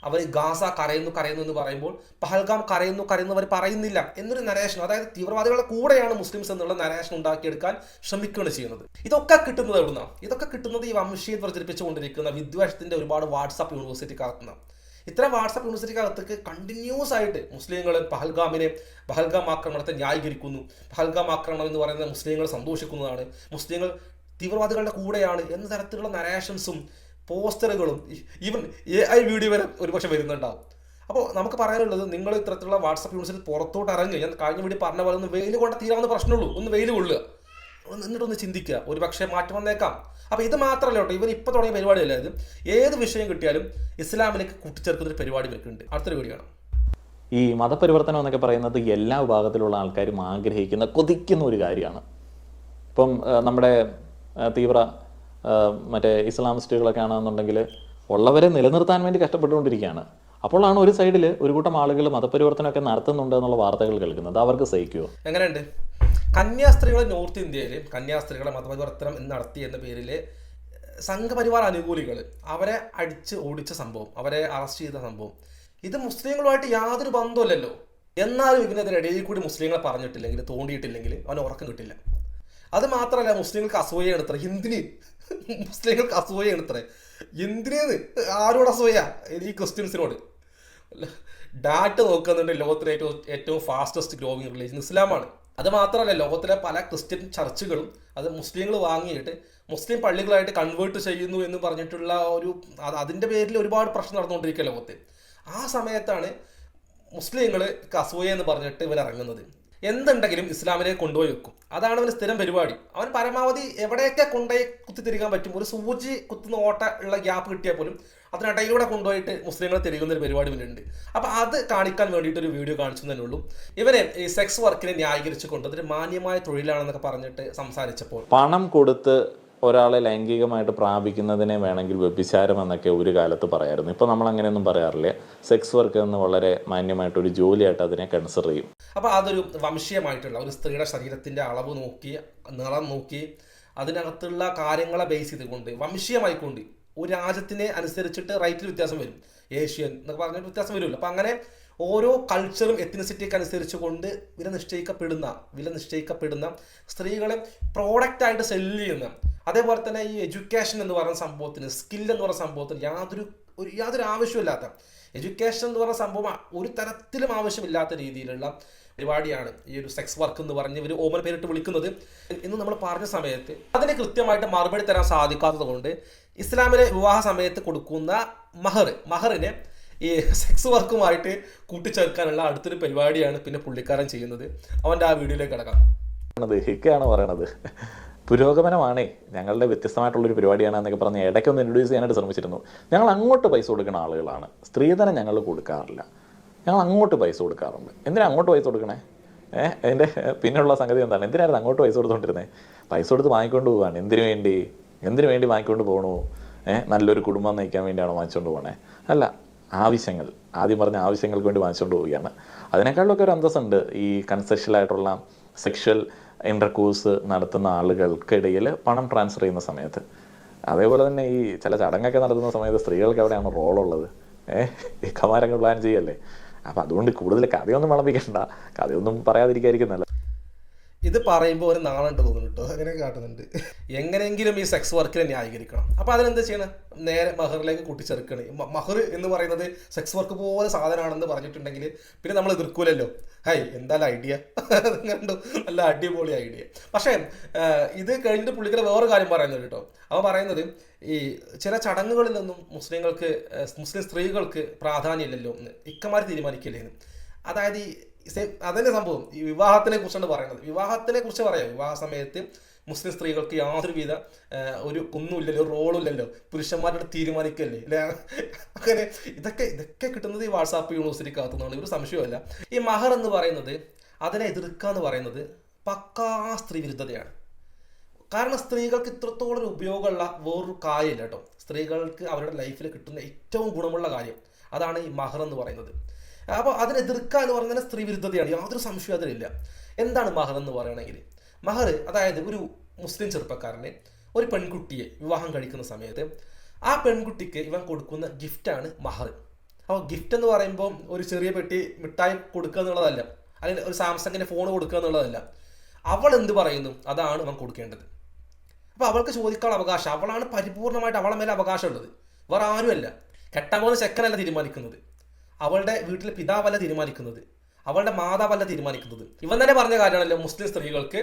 [SPEAKER 1] അവർ ഗാസ കരയുന്നു കരയുന്നു എന്ന് പറയുമ്പോൾ പഹൽഗാം കരയുന്നു കരയുന്നു അവർ പറയുന്നില്ല എന്നൊരു നരേഷൻ അതായത് തീവ്രവാദികളുടെ കൂടെയാണ് മുസ്ലിംസ് എന്നുള്ള നരേഷൻ ഉണ്ടാക്കിയെടുക്കാൻ ശ്രമിക്കുകയാണ് ചെയ്യുന്നത്. ഇതൊക്കെ കിട്ടുന്നത് എവിടുന്നാണ് ഇതൊക്കെ കിട്ടുന്നത് ഈ വംശീയ പ്രചരിപ്പിച്ചുകൊണ്ടിരിക്കുന്ന വിദ്വേഷത്തിന്റെ ഒരുപാട് വാട്സാപ്പ് യൂണിവേഴ്സിറ്റിക്കകത്തുനിന്ന്. ഇത്തരം വാട്സാപ്പ് യൂണിവേഴ്സിറ്റിക്കകത്തേക്ക് കണ്ടിന്യൂസ് ആയിട്ട് മുസ്ലിങ്ങൾ പഹൽഗാമിനെ പഹൽഗാം ആക്രമണത്തെ ന്യായീകരിക്കുന്നു. പഹൽഗാം ആക്രമണം എന്ന് പറയുന്നത് മുസ്ലിങ്ങൾ സന്തോഷിക്കുന്നതാണ്. മുസ്ലിങ്ങൾ തീവ്രവാദികളുടെ കൂടെയാണ് എന്ന തരത്തിലുള്ള നരേഷൻസും പോസ്റ്ററുകളും ഈവൻ എ ഐ വീഡിയോ വരെ ഒരുപക്ഷെ വരുന്നുണ്ടാവും. അപ്പോൾ നമുക്ക് പറയാനുള്ളത് നിങ്ങൾ ഇത്തരത്തിലുള്ള വാട്സപ്പ് യൂണിസിൽ പുറത്തോട്ട് ഇറങ്ങി ഞാൻ കഴിഞ്ഞ വീഡിയോ പറഞ്ഞ പോലെ ഒന്ന് വെയിൽ കൊണ്ട് തീരാവുന്ന പ്രശ്നമുള്ളൂ. ഒന്ന് വെയിൽ കൊള്ളുക. എന്നിട്ടൊന്ന് ചിന്തിക്കുക. ഒരു പക്ഷേ മാറ്റം വന്നേക്കാം. അപ്പോൾ ഇത് മാത്രമല്ല കേട്ടോ ഇവർ ഇപ്പോൾ തുടങ്ങിയ പരിപാടിയല്ല ഇത്? ഏത് വിഷയം കിട്ടിയാലും ഇസ്ലാമിലേക്ക് കൂട്ടിച്ചേർക്കുന്ന ഒരു പരിപാടി ഇവർക്കുണ്ട്. അടുത്തൊരു വീഡിയോ ആണ്
[SPEAKER 2] ഈ മതപരിവർത്തനം എന്നൊക്കെ പറയുന്നത് എല്ലാ വിഭാഗത്തിലുള്ള ആൾക്കാരും ആഗ്രഹിക്കുന്ന കൊതിക്കുന്ന ഒരു കാര്യമാണ്. ഇപ്പം നമ്മുടെ തീവ്ര മറ്റേ ഇസ്ലാമിസ്റ്റുകളൊക്കെ ആണെന്നുണ്ടെങ്കിൽ ഉള്ളവരെ നിലനിർത്താൻ വേണ്ടി കഷ്ടപ്പെട്ടുകൊണ്ടിരിക്കുകയാണ്. അപ്പോഴാണ് ഒരു സൈഡിൽ ഒരു കൂട്ടം ആളുകൾ മതപരിവർത്തനമൊക്കെ നടത്തുന്നുണ്ട് എന്നുള്ള വാർത്തകൾ കേൾക്കുന്നത്. അവർക്ക് സഹിക്കുമോ
[SPEAKER 1] എങ്ങനെയുണ്ട്? കന്യാസ്ത്രീകളെ നോർത്ത് ഇന്ത്യയിൽ കന്യാസ്ത്രീകളെ മതപരിവർത്തനം നടത്തി എന്ന പേരിൽ സംഘപരിവാർ അനുകൂലികൾ അവരെ അടിച്ച് ഓടിച്ച സംഭവം അവരെ അറസ്റ്റ് ചെയ്ത സംഭവം ഇത് മുസ്ലിങ്ങളുമായിട്ട് യാതൊരു ബന്ധമില്ലല്ലോ എന്നാലും ഇതിനെതിരിടയിൽ കൂടി മുസ്ലിങ്ങളെ പറഞ്ഞിട്ടില്ലെങ്കിൽ തോണ്ടിയിട്ടില്ലെങ്കിൽ അവന് ഉറക്കം കിട്ടില്ല. അത് മാത്രമല്ല മുസ്ലിങ്ങൾക്ക് അസൂയാണ് ഇത്ര. എന്തിന് മുസ്ലിങ്ങൾക്ക് അസൂയാണ് ഇത്ര. എന്തിനേന്ന് ആരോട് അസൂയ? ഈ ക്രിസ്ത്യൻസിനോട്. ഡാറ്റ നോക്കുന്നുണ്ട് ലോകത്തിലെ ഏറ്റവും ഏറ്റവും ഫാസ്റ്റസ്റ്റ് ഗ്രോവിങ് റിലീജിയൻ ഇസ്ലാമാണ്. അത് മാത്രമല്ല ലോകത്തിലെ പല ക്രിസ്ത്യൻ ചർച്ചുകളും അത് മുസ്ലിങ്ങൾ വാങ്ങിയിട്ട് മുസ്ലിം പള്ളികളായിട്ട് കൺവേർട്ട് ചെയ്യുന്നു എന്ന് പറഞ്ഞിട്ടുള്ള ഒരു അത് അതിന്റെ പേരിൽ ഒരുപാട് പ്രശ്നം നടന്നുകൊണ്ടിരിക്കുക ലോകത്തിൽ ആ സമയത്താണ് മുസ്ലിങ്ങൾ അസൂയ എന്ന് പറഞ്ഞിട്ട് ഇവർ ഇറങ്ങുന്നത് എന്തുണ്ടെങ്കിലും ഇസ്ലാമിലേക്ക് കൊണ്ടുപോയി വെക്കും. അതാണ് അവന് സ്ഥിരം പരിപാടി. അവൻ പരമാവധി എവിടെയൊക്കെ കൊണ്ടുപോയി കുത്തിത്തിരിക്കാൻ പറ്റും ഒരു സൂചി കുത്തുന്ന ഓട്ട ഉള്ള ഗ്യാപ്പ് കിട്ടിയാൽ പോലും അതിനിടയിലൂടെ കൊണ്ടുപോയിട്ട് മുസ്ലിങ്ങളെ തിരികുന്ന ഒരു പരിപാടി ഇവനുണ്ട്. അപ്പൊ അത് കാണിക്കാൻ വേണ്ടിയിട്ട് ഒരു വീഡിയോ കാണിച്ചു തന്നെ ഉള്ളൂ. ഇവരെ ഈ സെക്സ് വർക്കിനെ ന്യായീകരിച്ചു കൊണ്ട് അതൊരു മാന്യമായ തൊഴിലാണെന്നൊക്കെ പറഞ്ഞിട്ട് സംസാരിച്ചപ്പോൾ
[SPEAKER 2] പണം കൊടുത്ത് ഒരാളെ ലൈംഗികമായിട്ട് പ്രാപിക്കുന്നതിനെ വേണമെങ്കിൽ വ്യഭിചാരം എന്നൊക്കെ ഒരു കാലത്ത് പറയായിരുന്നു. ഇപ്പോൾ നമ്മൾ അങ്ങനെയൊന്നും പറയാറില്ല. സെക്സ് വർക്ക് എന്ന് വളരെ മാന്യമായിട്ട് ഒരു ജോലിയായിട്ട് അതിനെ കൺസിഡർ ചെയ്യും.
[SPEAKER 1] അപ്പോൾ അതൊരു വംശീയമായിട്ടുള്ള ഒരു സ്ത്രീയുടെ ശരീരത്തിന്റെ അളവ് നോക്കി നിറം നോക്കി അതിനകത്തുള്ള കാര്യങ്ങളെ ബേസ് ചെയ്തുകൊണ്ട് വംശീയമായിക്കൊണ്ട് ഒരു രാജ്യത്തിനെ അനുസരിച്ചിട്ട് റൈറ്റിൽ വ്യത്യാസം വരും. ഏഷ്യൻ എന്നൊക്കെ പറഞ്ഞിട്ട് വ്യത്യാസം വരുമല്ലോ. അപ്പോൾ അങ്ങനെ ഓരോ കൾച്ചറും എത്തിനിസിറ്റിക്ക് അനുസരിച്ച് കൊണ്ട് വില നിശ്ചയിക്കപ്പെടുന്ന വില നിശ്ചയിക്കപ്പെടുന്ന സ്ത്രീകളെ പ്രോഡക്റ്റ് ആയിട്ട് സെല്ല് ചെയ്യുന്ന അതേപോലെ തന്നെ ഈ എഡ്യൂക്കേഷൻ എന്ന് പറയുന്ന സംഭവത്തിന് സ്കിൽ എന്ന് പറയുന്ന സംഭവത്തിന് യാതൊരു ഒരു യാതൊരു ആവശ്യമില്ലാത്ത എഡ്യൂക്കേഷൻ എന്ന് പറയുന്ന സംഭവം ഒരു തരത്തിലും ആവശ്യമില്ലാത്ത രീതിയിലുള്ള പരിപാടിയാണ് ഈ ഒരു സെക്സ് വർക്ക് എന്ന് പറഞ്ഞ് ഇവർ ഓമൻ പേരിട്ട് വിളിക്കുന്നത്. എന്ന് നമ്മൾ പറഞ്ഞ സമയത്ത് അതിന് കൃത്യമായിട്ട് മറുപടി തരാൻ സാധിക്കാത്തത് കൊണ്ട് ഇസ്ലാമിലെ വിവാഹ സമയത്ത് കൊടുക്കുന്ന മഹർ മഹറിനെ ഈ സെക്സ് വർക്കുമായിട്ട് കൂട്ടിച്ചേർക്കാനുള്ള അടുത്തൊരു പരിപാടിയാണ് പിന്നെ പുള്ളിക്കാരൻ ചെയ്യുന്നത്. അവന്റെ ആ വീഡിയോയിലേക്ക് കിടക്കാം.
[SPEAKER 2] ഹിക്കാണ് പറയണത്? പുരോഗമനമാണേ. ഞങ്ങളുടെ വ്യത്യസ്തമായിട്ടുള്ളൊരു പരിപാടിയാണ് എന്നൊക്കെ പറഞ്ഞ് ഇടയ്ക്കൊന്ന് ഇൻട്രൊഡ്യൂസ് ചെയ്യാനായിട്ട് ശ്രമിച്ചിരുന്നു. ഞങ്ങൾ അങ്ങോട്ട് പൈസ കൊടുക്കുന്ന ആളുകളാണ്. സ്ത്രീധനം ഞങ്ങൾ കൊടുക്കാറില്ല. ഞങ്ങൾ അങ്ങോട്ട് പൈസ കൊടുക്കാറുണ്ട്. എന്തിനാ അങ്ങോട്ട് പൈസ കൊടുക്കണേ? ഏഹ് അതിന്റെ പിന്നെയുള്ള സംഗതി എന്താണ്? എന്തിനായിരുന്നു അങ്ങോട്ട് പൈസ കൊടുത്തോണ്ടിരുന്നത് പൈസ കൊടുത്ത് വാങ്ങിക്കൊണ്ട് പോവാണ്. എന്തിനു വേണ്ടി? എന്തിനു വേണ്ടി വാങ്ങിക്കൊണ്ട് പോകണു ഏഹ് നല്ലൊരു കുടുംബം നയിക്കാൻ വേണ്ടിയാണോ വാങ്ങിച്ചുകൊണ്ട് പോകണേ അല്ല ആവശ്യങ്ങൾ ആദ്യം പറഞ്ഞ ആവശ്യങ്ങൾക്ക് വേണ്ടി വാങ്ങിച്ചുകൊണ്ട് പോവുകയാണ്. അതിനേക്കാളൊക്കെ ഒരു അന്തസ്സുണ്ട് ഈ കൺസെഷലായിട്ടുള്ള സെക്ഷൽ ഇന്റർകോഴ്സ് നടത്തുന്ന ആളുകൾക്കിടയിൽ പണം ട്രാൻസ്ഫർ ചെയ്യുന്ന സമയത്ത്. അതേപോലെ തന്നെ ഈ ചില ചടങ്ങൊക്കെ നടത്തുന്ന സമയത്ത് സ്ത്രീകൾക്ക് എവിടെയാണ് റോളുള്ളത്. ഏഹ് കമാരങ്ങൾ പ്ലാൻ ചെയ്യല്ലേ? അപ്പം അതുകൊണ്ട് കൂടുതൽ കഥയൊന്നും വിളമ്പിക്കണ്ട. കഥയൊന്നും പറയാതിരിക്കായിരിക്കും നല്ലത്
[SPEAKER 1] ഇത് പറയുമ്പോൾ ഒരു നാളുണ്ട് തോന്നുന്നു കേട്ടോ. അങ്ങനെ കാട്ടുന്നുണ്ട്. എങ്ങനെയെങ്കിലും ഈ സെക്സ് വർക്കിനെ ന്യായീകരിക്കണം. അപ്പോൾ അതിനെന്താ ചെയ്യണം? നേരെ മഹറിലേക്ക് കൂട്ടിച്ചേർക്കണം. മഹർ എന്ന് പറയുന്നത് സെക്സ് വർക്ക് പോലെ സാധനമാണെന്ന് പറഞ്ഞിട്ടുണ്ടെങ്കിൽ പിന്നെ നമ്മൾ എതിർക്കൂലല്ലോ. ഹൈ എന്തായാലും ഐഡിയ കണ്ടു? നല്ല അടിപൊളി ഐഡിയ പക്ഷേ ഇത് കഴിഞ്ഞിട്ട് പുള്ളിക്കല വേറെ കാര്യം പറയുന്നത് കേട്ടോ. അവൻ പറയുന്നത് ഈ ചില ചടങ്ങുകളിൽ നിന്നും മുസ്ലിങ്ങൾക്ക് മുസ്ലിം സ്ത്രീകൾക്ക് പ്രാധാന്യമില്ലല്ലോ ഇക്കമാർ തീരുമാനിക്കില്ലേന്ന്. അതായത് അതന്നെ സംഭവം. ഈ വിവാഹത്തിനെ കുറിച്ചാണ് പറയുന്നത്. വിവാഹത്തിനെ കുറിച്ച് പറയാം. വിവാഹ സമയത്ത് മുസ്ലിം സ്ത്രീകൾക്ക് യാതൊരുവിധ ഒരു ഒന്നുമില്ലല്ലോ ഇല്ലല്ലോ റോളും ഇല്ലല്ലോ പുരുഷന്മാരുടെ തീരുമാനിക്കല്ലേ? അല്ലെ? അങ്ങനെ ഇതൊക്കെ ഇതൊക്കെ കിട്ടുന്നത് ഈ വാട്സാപ്പ് യൂണിവേഴ്സിറ്റിക്കകത്തു നിന്നാണ് ഒരു സംശയമല്ല. ഈ മഹർ എന്ന് പറയുന്നത് അതിനെ എതിർക്കുക എന്ന് പറയുന്നത് പക്കാ സ്ത്രീ വിരുദ്ധതയാണ് കാരണം സ്ത്രീകൾക്ക് ഇത്രത്തോളം ഒരു ഉപയോഗമുള്ള വേറൊരു കാര്യമില്ല കേട്ടോ. സ്ത്രീകൾക്ക് അവരുടെ ലൈഫിൽ കിട്ടുന്ന ഏറ്റവും ഗുണമുള്ള കാര്യം. അതാണ് ഈ മഹർ എന്ന് പറയുന്നത്. അപ്പോൾ അതിനെ എന്ന് പറഞ്ഞാൽ സ്ത്രീ വിരുദ്ധതയാണ്. യാതൊരു സംശയവും അതിലില്ല. എന്താണ് മഹർ എന്ന് പറയുകയാണെങ്കിൽ മഹർ അതായത് ഒരു മുസ്ലിം ചെറുപ്പക്കാരനെ ഒരു പെൺകുട്ടിയെ വിവാഹം കഴിക്കുന്ന സമയത്ത് ആ പെൺകുട്ടിക്ക് ഇവൻ കൊടുക്കുന്ന ഗിഫ്റ്റാണ് മഹർ. അപ്പോൾ ഗിഫ്റ്റ് എന്ന് പറയുമ്പോൾ ഒരു ചെറിയ പെട്ടി മിഠായി കൊടുക്കുക എന്നുള്ളതല്ല. അല്ലെങ്കിൽ ഒരു സാംസങ്ങിന്റെ ഫോൺ കൊടുക്കുക എന്നുള്ളതല്ല. അവൾ എന്ത് പറയുന്നു? അതാണ് അവൻ കൊടുക്കേണ്ടത്. അപ്പോൾ അവൾക്ക് ചോദിക്കാനുള്ള അവകാശം. അവളാണ് പരിപൂർണമായിട്ട് അവളെ മേലെ അവകാശമുള്ളത്. വേറെ ആരുമല്ല. കെട്ടാൻ പോകുന്ന ചെക്കനല്ല തീരുമാനിക്കുന്നത്. അവളുടെ വീട്ടിലെ പിതാവല്ല തീരുമാനിക്കുന്നത്. അവളുടെ മാതാവല്ല തീരുമാനിക്കുന്നത്. ഇവൻ തന്നെ പറഞ്ഞ കാര്യമാണല്ലോ മുസ്ലിം സ്ത്രീകൾക്ക്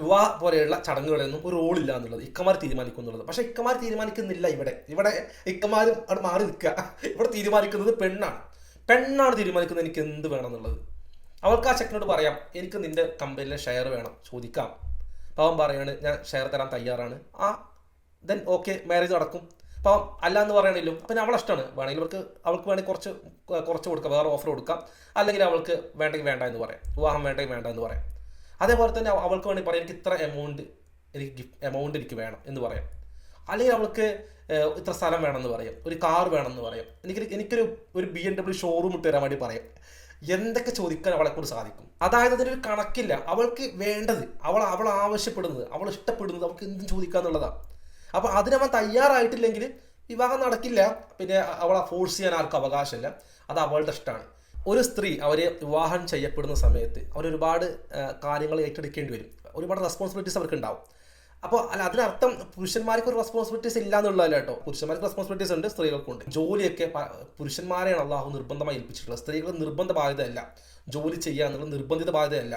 [SPEAKER 1] വിവാഹ പോലെയുള്ള ചടങ്ങുകളൊന്നും ഒരു റോളില്ല എന്നുള്ളത്. ഇക്കമാർ തീരുമാനിക്കുന്നുള്ളത് പക്ഷേ ഇക്കമാർ തീരുമാനിക്കുന്നില്ല ഇവിടെ. ഇവിടെ ഇക്കമാരും അവിടെ മാറി നിൽക്കുക. ഇവിടെ തീരുമാനിക്കുന്നത് പെണ്ണാണ്. പെണ്ണാണ് തീരുമാനിക്കുന്നത് എനിക്ക് എന്ത് വേണം എന്നുള്ളത്? അവൾക്ക് ആ ചെക്കനോട് പറയാം എനിക്ക് നിന്റെ കമ്പനിയിലെ ഷെയർ വേണം. ചോദിക്കാം. അപ്പം അവൻ പറയാണ് ഞാൻ ഷെയർ തരാൻ തയ്യാറാണ്. ആ ദെൻ ഓക്കെ മാരേജ് നടക്കും. അപ്പം അല്ല എന്ന് പറയണില്ലോ പിന്നെ അവളെ ഇഷ്ടമാണ് വേണമെങ്കിൽ അവർക്ക് അവൾക്ക് വേണമെങ്കിൽ കുറച്ച് കുറച്ച് കൊടുക്കാം. വേറെ ഓഫർ കൊടുക്കാം. അല്ലെങ്കിൽ അവൾക്ക് വേണ്ടെങ്കിൽ വേണ്ട എന്ന് പറയാം. വിവാഹം വേണ്ടെങ്കിൽ വേണ്ട എന്ന് പറയാം. അതേപോലെ തന്നെ അവൾക്ക് വേണമെങ്കിൽ പറയാം എനിക്ക് ഇത്ര എമൗണ്ട് എനിക്ക് ഗിഫ്റ്റ് എമൗണ്ട് എനിക്ക് വേണം എന്ന് പറയാം. അല്ലെങ്കിൽ അവൾക്ക് ഇത്ര സ്ഥലം വേണമെന്ന് പറയും. ഒരു കാർ വേണമെന്ന് പറയും. എനിക്ക് എനിക്കൊരു ഒരു ബി എം ഡബ്ല്യു ഷോറൂം ഇട്ട് തരാൻ വേണ്ടി പറയും. എന്തൊക്കെ ചോദിക്കാൻ അവളെ കൊണ്ട് സാധിക്കും? അതായത് അതിനൊരു കണക്കില്ല. അവൾക്ക് വേണ്ടത് അവൾ അവൾ ആവശ്യപ്പെടുന്നത് അവൾ ഇഷ്ടപ്പെടുന്നത് അവൾക്ക് എന്തും ചോദിക്കാന്നുള്ളതാണ് അപ്പോൾ അതിനവൻ തയ്യാറായിട്ടില്ലെങ്കിൽ വിവാഹം നടക്കില്ല. പിന്നെ അവളെ ഫോഴ്സ് ചെയ്യാൻ ആർക്കും അവകാശമില്ല. അത് അവളുടെ ഇഷ്ടമാണ്. ഒരു സ്ത്രീ അവരെ വിവാഹം ചെയ്യപ്പെടുന്ന സമയത്ത് അവരൊരുപാട് കാര്യങ്ങൾ ഏറ്റെടുക്കേണ്ടി വരും. ഒരുപാട് റെസ്പോൺസിബിലിറ്റീസ് അവർക്ക് ഉണ്ടാവും. അപ്പോൾ അല്ല അതിനർത്ഥം പുരുഷന്മാർക്ക് ഒരു റെസ്പോൺസിബിലിറ്റീസ് ഇല്ല എന്നുള്ളതല്ല കേട്ടോ. പുരുഷന്മാർക്ക് റെസ്പോൺസിബിലിറ്റീസ് ഉണ്ട് സ്ത്രീകൾക്കുണ്ട്. ജോലിയൊക്കെ പുരുഷന്മാരെയാണ് അള്ളാഹു നിർബന്ധമായി ഏൽപ്പിച്ചിട്ടുള്ളത്. സ്ത്രീകൾ നിർബന്ധ ബാധ്യതയല്ല ജോലി ചെയ്യുക എന്നുള്ള നിർബന്ധിത ബാധ്യതയല്ല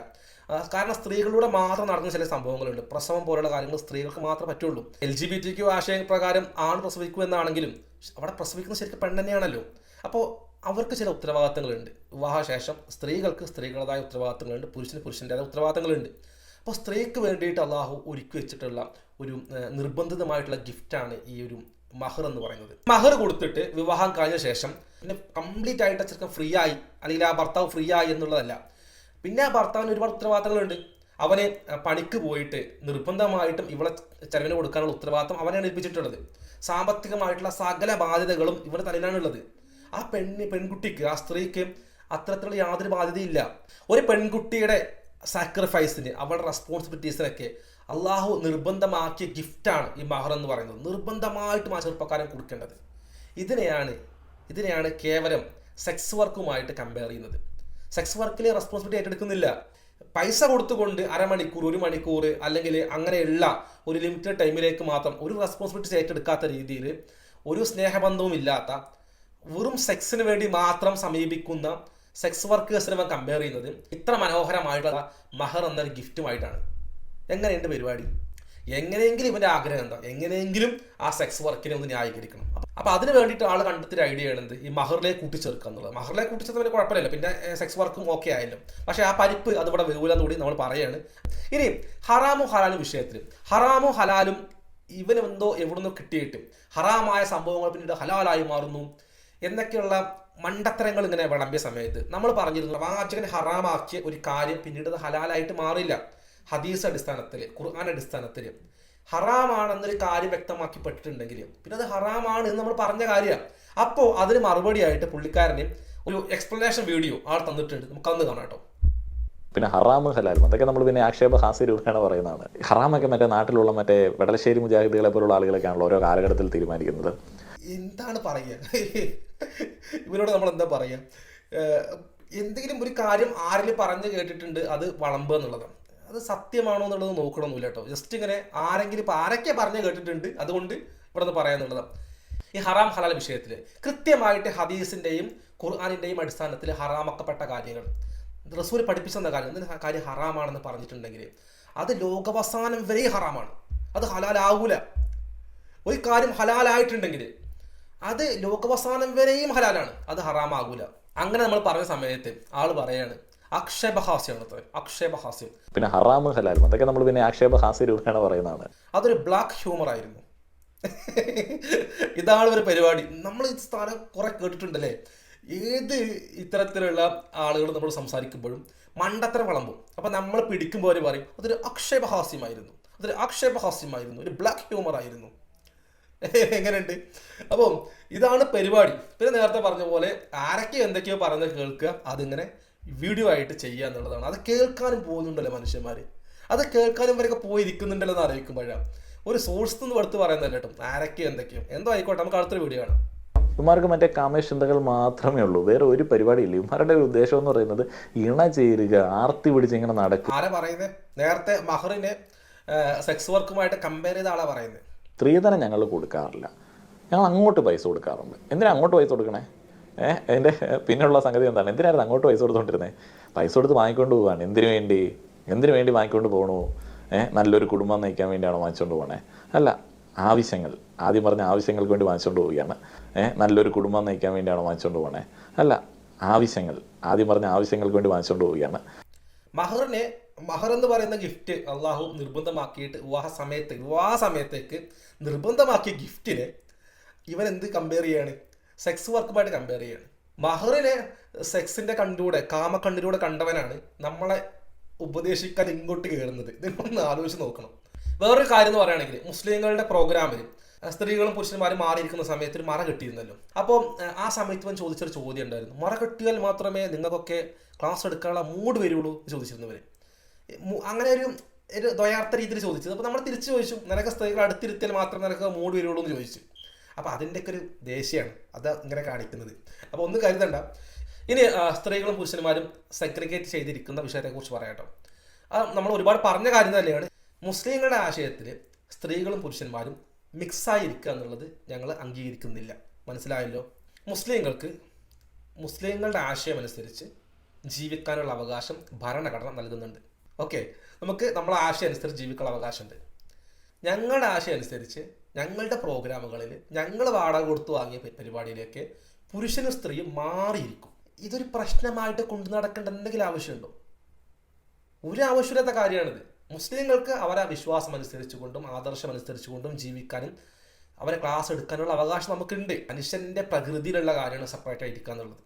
[SPEAKER 1] കാരണം സ്ത്രീകളിലൂടെ മാത്രം നടക്കുന്ന ചില സംഭവങ്ങളുണ്ട്. പ്രസവം പോലുള്ള കാര്യങ്ങൾ സ്ത്രീകൾക്ക് മാത്രമേ പറ്റുള്ളൂ. L G B T Q ആശയപ്രകാരം ആണ് പ്രസവിക്കൂ എന്നാണെങ്കിലും അവിടെ പ്രസവിക്കുന്ന ശരിക്കും പെണ്ണ് തന്നെയാണല്ലോ. അപ്പോൾ അവർക്ക് ചില ഉത്തരവാദിത്തങ്ങളുണ്ട്. വിവാഹശേഷം സ്ത്രീകൾക്ക് സ്ത്രീകളുടേതായ ഉത്തരവാദിത്തങ്ങളുണ്ട്. പുരുഷന് പുരുഷന്റെതായ ഉത്തരവാദിത്തങ്ങളുണ്ട്. അപ്പോൾ സ്ത്രീക്ക് വേണ്ടിയിട്ട് അള്ളാഹു ഒരുക്കി വെച്ചിട്ടുള്ള ഒരു നിർബന്ധിതമായിട്ടുള്ള ഗിഫ്റ്റാണ് ഈ ഒരു മഹർ എന്ന് പറയുന്നത്. മഹർ കൊടുത്തിട്ട് വിവാഹം കഴിഞ്ഞ ശേഷം പിന്നെ കംപ്ലീറ്റ് ആയിട്ട് ചെറുക്കൻ ഫ്രീ ആയി അല്ലെങ്കിൽ ആ ഭർത്താവ് ഫ്രീ ആയി എന്നുള്ളതല്ല. പിന്നെ ആ ഭർത്താവിന് ഒരുപാട് ഉത്തരവാദിത്തങ്ങളുണ്ട്. അവനെ പണിക്ക് പോയിട്ട് നിർബന്ധമായിട്ടും ഇവളെ ചെലവിന് കൊടുക്കാനുള്ള ഉത്തരവാദിത്തം അവനെയാണ് ഏൽപ്പിച്ചിട്ടുള്ളത്. സാമ്പത്തികമായിട്ടുള്ള സകല ബാധ്യതകളും ഇവന്റെ തലയിലാണുള്ളത് ആ പെണ്ണ് പെൺകുട്ടിക്ക് ആ സ്ത്രീക്ക് അത്തരത്തിലുള്ള യാതൊരു ബാധ്യതയില്ല ഒരു പെൺകുട്ടിയുടെ സാക്രിഫൈസിന് അവളുടെ റെസ്പോൺസിബിലിറ്റീസിനൊക്കെ അള്ളാഹു നിർബന്ധമാക്കിയ ഗിഫ്റ്റാണ് ഈ മഹർ എന്ന് പറയുന്നത്. നിർബന്ധമായിട്ടും ആ ചെറുപ്പക്കാരൻ കൊടുക്കേണ്ടത്. ഇതിനെയാണ് ഇതിനെയാണ് കേവലം സെക്സ് വർക്കുമായിട്ട് കമ്പയർ ചെയ്യുന്നത്. സെക്സ് വർക്കിൽ റെസ്പോൺസിബിലിറ്റി ഏറ്റെടുക്കുന്നില്ല. പൈസ കൊടുത്തുകൊണ്ട് അരമണിക്കൂർ ഒരു മണിക്കൂർ അല്ലെങ്കിൽ അങ്ങനെയുള്ള ഒരു ലിമിറ്റഡ് ടൈമിലേക്ക് മാത്രം ഒരു റെസ്പോൺസിബിലിറ്റി ഏറ്റെടുക്കാത്ത രീതിയിൽ ഒരു സ്നേഹബന്ധവും ഇല്ലാത്ത വെറും സെക്സിന് വേണ്ടി മാത്രം സമീപിക്കുന്ന സെക്സ് വർക്കേഴ്സിനെ അവൻ കമ്പയർ ചെയ്യുന്നത് ഇത്ര മനോഹരമായിട്ടുള്ള മഹർ എന്നൊരു ഗിഫ്റ്റുമായിട്ടാണ് എങ്ങനെയുണ്ട് പരിപാടി? എങ്ങനെയെങ്കിലും ഇവന്റെ ആഗ്രഹം എന്താ? എങ്ങനെയെങ്കിലും ആ സെക്സ് വർക്കിനെ ഒന്ന് ന്യായീകരിക്കണം. അപ്പൊ- അതിന് വേണ്ടിയിട്ട് ആൾ കണ്ടെത്തിയ ഐഡിയ ആണ് ഈ മഹറിലെ കൂട്ടിച്ചേർക്കുക എന്നുള്ളത്. മഹറിലെ വലിയ കുഴപ്പമില്ല പിന്നെ സെക്സ് വർക്കും ഓക്കെ ആയല്ലോ. പക്ഷേ ആ പരിപ്പ് അതിവിടെ വരൂലെന്ന് കൂടി നമ്മൾ പറയാണ്. ഇനി ഹറാമും ഹലാലും വിഷയത്തിൽ. ഹറാമും ഹലാലും ഇവനെന്തോ എവിടുന്നോ കിട്ടിയിട്ട് ഹറാമായ സംഭവങ്ങൾ പിന്നീട് ഹലാലായി മാറുന്നു എന്നൊക്കെയുള്ള മണ്ടത്തരങ്ങൾ ഇങ്ങനെ വിളമ്പിയ സമയത്ത് നമ്മൾ പറഞ്ഞിരുന്നു വാചകൻ ഹറാമാക്കിയ ഒരു കാര്യം പിന്നീട് ഹലാലായിട്ട് മാറില്ല. ഹദീസ് അടിസ്ഥാനത്തിൽ ഖുർആൻ അടിസ്ഥാനത്തിൽ ഹറാമാണെന്നൊരു കാര്യം വ്യക്തമാക്കിപ്പെട്ടിട്ടുണ്ടെങ്കിൽ പിന്നെ അത് ഹറാമാണ് എന്ന് നമ്മൾ പറഞ്ഞ കാര്യമാണ്. അപ്പോൾ അതിന് മറുപടിയായിട്ട് പുള്ളിക്കാരന് ഒരു എക്സ്പ്ലനേഷൻ വീഡിയോ ആൾ തന്നിട്ടുണ്ട്. നമുക്കന്ന് കാണാം കേട്ടോ.
[SPEAKER 2] പിന്നെ ഹറാമ് ഹലാലും അതൊക്കെ നമ്മൾ പിന്നെ ആക്ഷേപ ഹാസ്യ രൂപേണ പറയുന്നതാണ്. ഹറാമൊക്കെ മറ്റേ നാട്ടിലുള്ള മറ്റേ വെടലശ്ശേരി മുജാഹിദുകളെ പോലുള്ള ആളുകളൊക്കെയാണല്ലോ ഓരോ കാലഘട്ടത്തിൽ തീരുമാനിക്കുന്നത്.
[SPEAKER 1] എന്താണ് പറയുക? ഇവരോട് നമ്മൾ എന്താ പറയുക? എന്തെങ്കിലും ഒരു കാര്യം ആരിൽ പറഞ്ഞു കേട്ടിട്ടുണ്ട് അത് വളമ്പ് എന്നുള്ളതാണ്. അത് സത്യമാണോ എന്നുള്ളത് നോക്കണമെന്നില്ല കേട്ടോ. ജസ്റ്റ് ഇങ്ങനെ ആരെങ്കിലും ഇപ്പോൾ ആരൊക്കെ പറഞ്ഞ് കേട്ടിട്ടുണ്ട് അതുകൊണ്ട് ഇവിടെ നിന്ന് പറയാന്നുള്ളതാണ് ഈ ഹറാം ഹലാൽ വിഷയത്തിൽ കൃത്യമായിട്ട് ഹദീസിന്റെയും ഖുർആാനിന്റെയും അടിസ്ഥാനത്തിൽ ഹറാമാക്കപ്പെട്ട കാര്യങ്ങൾ. റസൂൽ പഠിപ്പിച്ചെന്ന കാര്യം എന്തിന് കാര്യം ഹറാമാണെന്ന് പറഞ്ഞിട്ടുണ്ടെങ്കിൽ അത് ലോകവസാനം വരെ ഹറാമാണ്. അത് ഹലാലാവൂല. ഒരു കാര്യം ഹലാലായിട്ടുണ്ടെങ്കിൽ അത് ലോകവസാനം വരെയും ഹലാലാണ്. അത് ഹറാമാകൂല. അങ്ങനെ നമ്മൾ പറഞ്ഞ സമയത്ത് ആൾ പറയാണ് അക്ഷേപഹാസ്യമാണ് അത്ര അക്ഷേപഹാസ്യം
[SPEAKER 2] പിന്നെ ഹറാമ് ഹലാലും അതൊക്കെ നമ്മൾ പിന്നെ ആക്ഷേപ ഹാസ്യ രൂപേണ പറയുന്നതാണ്.
[SPEAKER 1] അതൊരു ബ്ലാക്ക് ഹ്യൂമർ ആയിരുന്നു ഇതാണ് ഒരു പരിപാടി. നമ്മൾ ഈ സ്ഥലം കുറെ കേട്ടിട്ടുണ്ടല്ലേ? ഏത് ഇത്തരത്തിലുള്ള ആളുകൾ നമ്മൾ സംസാരിക്കുമ്പോഴും മണ്ടത്തരം വളമ്പും. അപ്പൊ നമ്മൾ പിടിക്കുമ്പോൾ അവർ പറയും അതൊരു അക്ഷേപഹാസ്യമായിരുന്നു അതൊരു അക്ഷേപഹാസ്യമായിരുന്നു ഒരു ബ്ലാക്ക് ഹ്യൂമർ ആയിരുന്നു എങ്ങനെയുണ്ട്? അപ്പം ഇതാണ് പരിപാടി. പിന്നെ നേരത്തെ പറഞ്ഞ പോലെ ആരൊക്കെ എന്തൊക്കെയോ പറഞ്ഞ് കേൾക്കുക. അതിങ്ങനെ വീഡിയോ ആയിട്ട് ചെയ്യുക എന്നുള്ളതാണ്. അത് കേൾക്കാനും പോകുന്നുണ്ടല്ലോ മനുഷ്യന്മാർ അത് കേൾക്കാനും വരെയൊക്കെ പോയിരിക്കുന്നുണ്ടല്ലോ എന്ന് അറിയിക്കുമ്പോഴാണ് ഒരു സോഴ്സ് നിന്ന് എടുത്ത് പറയുന്നതല്ല കേട്ടോ. ആരൊക്കെയോ എന്തൊക്കെയോ. എന്തോ ആയിക്കോട്ടെ നമുക്ക് അടുത്തൊരു വീഡിയോ കാണാം.
[SPEAKER 2] ഇവന്മാർക്ക് മറ്റേ കാമേശിന്തകൾ മാത്രമേ ഉള്ളൂ. വേറെ ഒരു പരിപാടിയില്ല ഇവന്മാരുടെ ഒരു ഉദ്ദേശം എന്ന് പറയുന്നത് ഇണ ചേരുക ആർത്തി പിടിച്ച് ഇങ്ങനെ നടക്കുക.
[SPEAKER 1] ആരാ പറയുന്നത് നേരത്തെ മഹറിനെ സെക്സ് വർക്കുമായിട്ട് കമ്പയർ ചെയ്ത ആളാ പറയുന്നത്
[SPEAKER 2] സ്ത്രീധനം ഞങ്ങൾ കൊടുക്കാറില്ല. ഞങ്ങൾ അങ്ങോട്ട് പൈസ കൊടുക്കാറുണ്ട്. എന്തിനാ അങ്ങോട്ട് പൈസ കൊടുക്കണേ? ഏഹ് അതിന്റെ പിന്നെയുള്ള സംഗതി എന്താണ്? എന്തിനായിരുന്നു അങ്ങോട്ട് പൈസ കൊടുത്തോണ്ടിരുന്നത് പൈസ കൊടുത്ത് വാങ്ങിക്കൊണ്ട് പോവാണ്. എന്തിനു വേണ്ടി? എന്തിനു വേണ്ടി വാങ്ങിക്കൊണ്ട് പോകണു ഏഹ് നല്ലൊരു കുടുംബം നയിക്കാൻ വേണ്ടിയാണോ വാങ്ങിച്ചുകൊണ്ട് പോകണേ അല്ല ആവശ്യങ്ങൾ. ആദ്യം പറഞ്ഞ ആവശ്യങ്ങൾക്ക് വേണ്ടി വാങ്ങിച്ചുകൊണ്ട് പോവുകയാണ്. ഏഹ് നല്ലൊരു കുടുംബം നയിക്കാൻ വേണ്ടിയാണോ വാങ്ങിച്ചുകൊണ്ട് പോകണേ അല്ല ആവശ്യങ്ങൾ. ആദ്യം പറഞ്ഞ ആവശ്യങ്ങൾക്ക് വേണ്ടി വാങ്ങിച്ചുകൊണ്ട് പോവുകയാണ്.
[SPEAKER 1] മഹറിനെ മഹർ എന്ന് പറയുന്ന ഗിഫ്റ്റ് അള്ളാഹു നിർബന്ധമാക്കിയിട്ട് വിവാഹ സമയത്ത് വിവാഹ സമയത്തേക്ക് നിർബന്ധമാക്കിയ ഗിഫ്റ്റിനെ ഇവൻ എന്ത് കമ്പയർ ചെയ്യാണ്? സെക്സ് വർക്കുമായിട്ട് കമ്പയർ ചെയ്യാണ്. മഹറിനെ സെക്സിന്റെ കണ്ടിലൂടെ കാമക്കണ്ണിലൂടെ കണ്ടവനാണ് നമ്മളെ ഉപദേശിക്കാൻ ഇങ്ങോട്ട് കയറുന്നത് ഇതിനൊന്ന് ആലോചിച്ച് നോക്കണം. വേറൊരു കാര്യം എന്ന് പറയുകയാണെങ്കിൽ മുസ്ലിങ്ങളുടെ പ്രോഗ്രാമിൽ സ്ത്രീകളും പുരുഷന്മാരും മാറിയിരിക്കുന്ന സമയത്ത് ഒരു മറ കെട്ടിയിരുന്നല്ലോ. അപ്പോൾ ആ സമയത്ത് ഞാൻ ചോദിച്ചൊരു ചോദ്യം ഉണ്ടായിരുന്നു. മറ കെട്ടിയാൽ മാത്രമേ നിങ്ങൾക്കൊക്കെ ക്ലാസ് എടുക്കാനുള്ള മൂഡ് വരുള്ളൂ എന്ന് ചോദിച്ചിരുന്നവർ അങ്ങനെ ഒരു ഒരു ദ്വയാർത്ഥ രീതിയിൽ ചോദിച്ചത്. അപ്പോൾ നമ്മൾ തിരിച്ചു ചോദിച്ചു നിനക്ക് സ്ത്രീകൾ അടുത്തിരുത്തിയാൽ മാത്രമേ നിനക്ക് മൂഡ് വരുള്ളൂ എന്ന് ചോദിച്ചു. അപ്പോൾ അതിന്റെയൊക്കെ ഒരു ദേഷ്യമാണ്. അത് ഇങ്ങനെ കാണിക്കുന്നത്. അപ്പോൾ ഒന്നും കരുതണ്ട. ഇനി സ്ത്രീകളും പുരുഷന്മാരും സെഗ്രിഗേറ്റ് ചെയ്തിരിക്കുന്ന വിഷയത്തെക്കുറിച്ച് പറയാട്ടോ അത് നമ്മൾ ഒരുപാട് പറഞ്ഞ കാര്യം തന്നെയാണ്. മുസ്ലിങ്ങളുടെ ആശയത്തിൽ സ്ത്രീകളും പുരുഷന്മാരും മിക്സ് ഇരിക്കുക എന്നുള്ളത് ഞങ്ങൾ അംഗീകരിക്കുന്നില്ല. മനസ്സിലായല്ലോ? മുസ്ലിങ്ങൾക്ക് മുസ്ലിങ്ങളുടെ ആശയം അനുസരിച്ച് ജീവിക്കാനുള്ള അവകാശം ഭരണഘടന നൽകുന്നുണ്ട്. ഓക്കെ? നമുക്ക് നമ്മളെ ആശയം അനുസരിച്ച് ജീവിക്കാനുള്ള അവകാശമുണ്ട്. ഞങ്ങളുടെ ആശയം അനുസരിച്ച് ഞങ്ങളുടെ പ്രോഗ്രാമുകളിൽ ഞങ്ങൾ വാടക കൊടുത്ത് വാങ്ങിയ പരിപാടിയിലേക്ക് പുരുഷനും സ്ത്രീയും മാറിയിരിക്കും. ഇതൊരു പ്രശ്നമായിട്ട് കൊണ്ടു നടക്കേണ്ട എന്തെങ്കിലും ആവശ്യമുണ്ടോ? ഒരു ആവശ്യമില്ലാത്ത കാര്യമാണിത്. മുസ്ലിങ്ങൾക്ക് അവരെ വിശ്വാസം അനുസരിച്ചുകൊണ്ടും ആദർശം അനുസരിച്ചുകൊണ്ടും ജീവിക്കാനും അവരെ ക്ലാസ് എടുക്കാനുള്ള അവകാശം നമുക്കുണ്ട്. മനുഷ്യന്റെ പ്രകൃതിയിലുള്ള കാര്യമാണ് സെപ്പറേറ്റ് ആയിരിക്കുക എന്നുള്ളത്.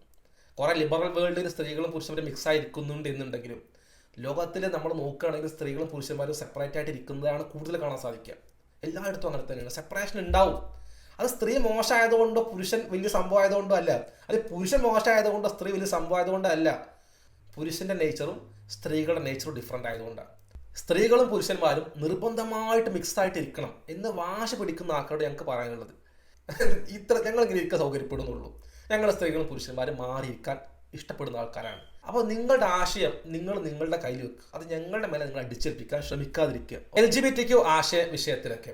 [SPEAKER 1] കുറെ ലിബറൽ വേൾഡിൽ സ്ത്രീകളും പുരുഷന്മാരും മിക്സ് ആയിരിക്കുന്നുണ്ട് എന്നുണ്ടെങ്കിലും ലോകത്തിൽ നമ്മൾ നോക്കുകയാണെങ്കിൽ സ്ത്രീകളും പുരുഷന്മാരും സെപ്പറേറ്റ് ആയിട്ട് ഇരിക്കുന്നതാണ് കൂടുതൽ കാണാൻ സാധിക്കുക. എല്ലായിടത്തും അങ്ങനെ തന്നെയാണ്. സെപ്പറേഷൻ ഉണ്ടാവും. അത് സ്ത്രീ മോശമായതുകൊണ്ടോ പുരുഷൻ വലിയ സംഭവം ആയതുകൊണ്ടോ അല്ല അത് പുരുഷൻ മോശമായതുകൊണ്ടോ സ്ത്രീ വലിയ സംഭവം ആയതുകൊണ്ടോ അല്ല. പുരുഷന്റെ നേച്ചറും സ്ത്രീകളുടെ നേച്ചറും ഡിഫറെന്റ് ആയതുകൊണ്ടാണ്. സ്ത്രീകളും പുരുഷന്മാരും നിർബന്ധമായിട്ട് മിക്സ് ആയിട്ട് ഇരിക്കണം എന്ന് വാശി പിടിക്കുന്ന ആൾക്കാരോട് ഞങ്ങൾക്ക് പറയാനുള്ളത്. ഇത്ര ഞങ്ങൾ ഇങ്ങനെ ഇരിക്കാൻ സൗകര്യപ്പെടുന്നുള്ളൂ. ഞങ്ങളുടെ സ്ത്രീകളും പുരുഷന്മാരും മാറിയിരിക്കാൻ ഇഷ്ടപ്പെടുന്ന ആൾക്കാരാണ്. അപ്പോൾ നിങ്ങളുടെ ആശയം നിങ്ങൾ നിങ്ങളുടെ കയ്യിൽ വെക്കുക അത് ഞങ്ങളുടെ മേലെ നിങ്ങൾ അടിച്ചേൽപ്പിക്കാൻ ശ്രമിക്കാതിരിക്കുക. എൽ ജി ബി ടിക്കോ ആശയ വിഷയത്തിലൊക്കെ.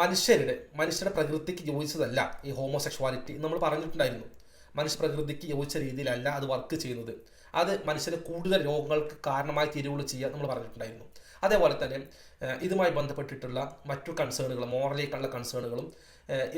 [SPEAKER 1] മനുഷ്യരുടെ മനുഷ്യരുടെ പ്രകൃതിക്ക് യോജിച്ചതല്ല ഈ ഹോമോസെക്ഷുവാലിറ്റി. നമ്മൾ പറഞ്ഞിട്ടുണ്ടായിരുന്നു. മനുഷ്യ പ്രകൃതിക്ക് യോജിച്ച രീതിയിലല്ല അത് വർക്ക് ചെയ്യുന്നത്. അത് മനുഷ്യന് കൂടുതൽ രോഗങ്ങൾക്ക് കാരണമായി തീരുവുള്ളൂ ചെയ്യുക നമ്മൾ പറഞ്ഞിട്ടുണ്ടായിരുന്നു. അതേപോലെ തന്നെ ഇതുമായി ബന്ധപ്പെട്ടിട്ടുള്ള മറ്റു കൺസേണുകളും മോറലേക്കുള്ള കൺസേണുകളും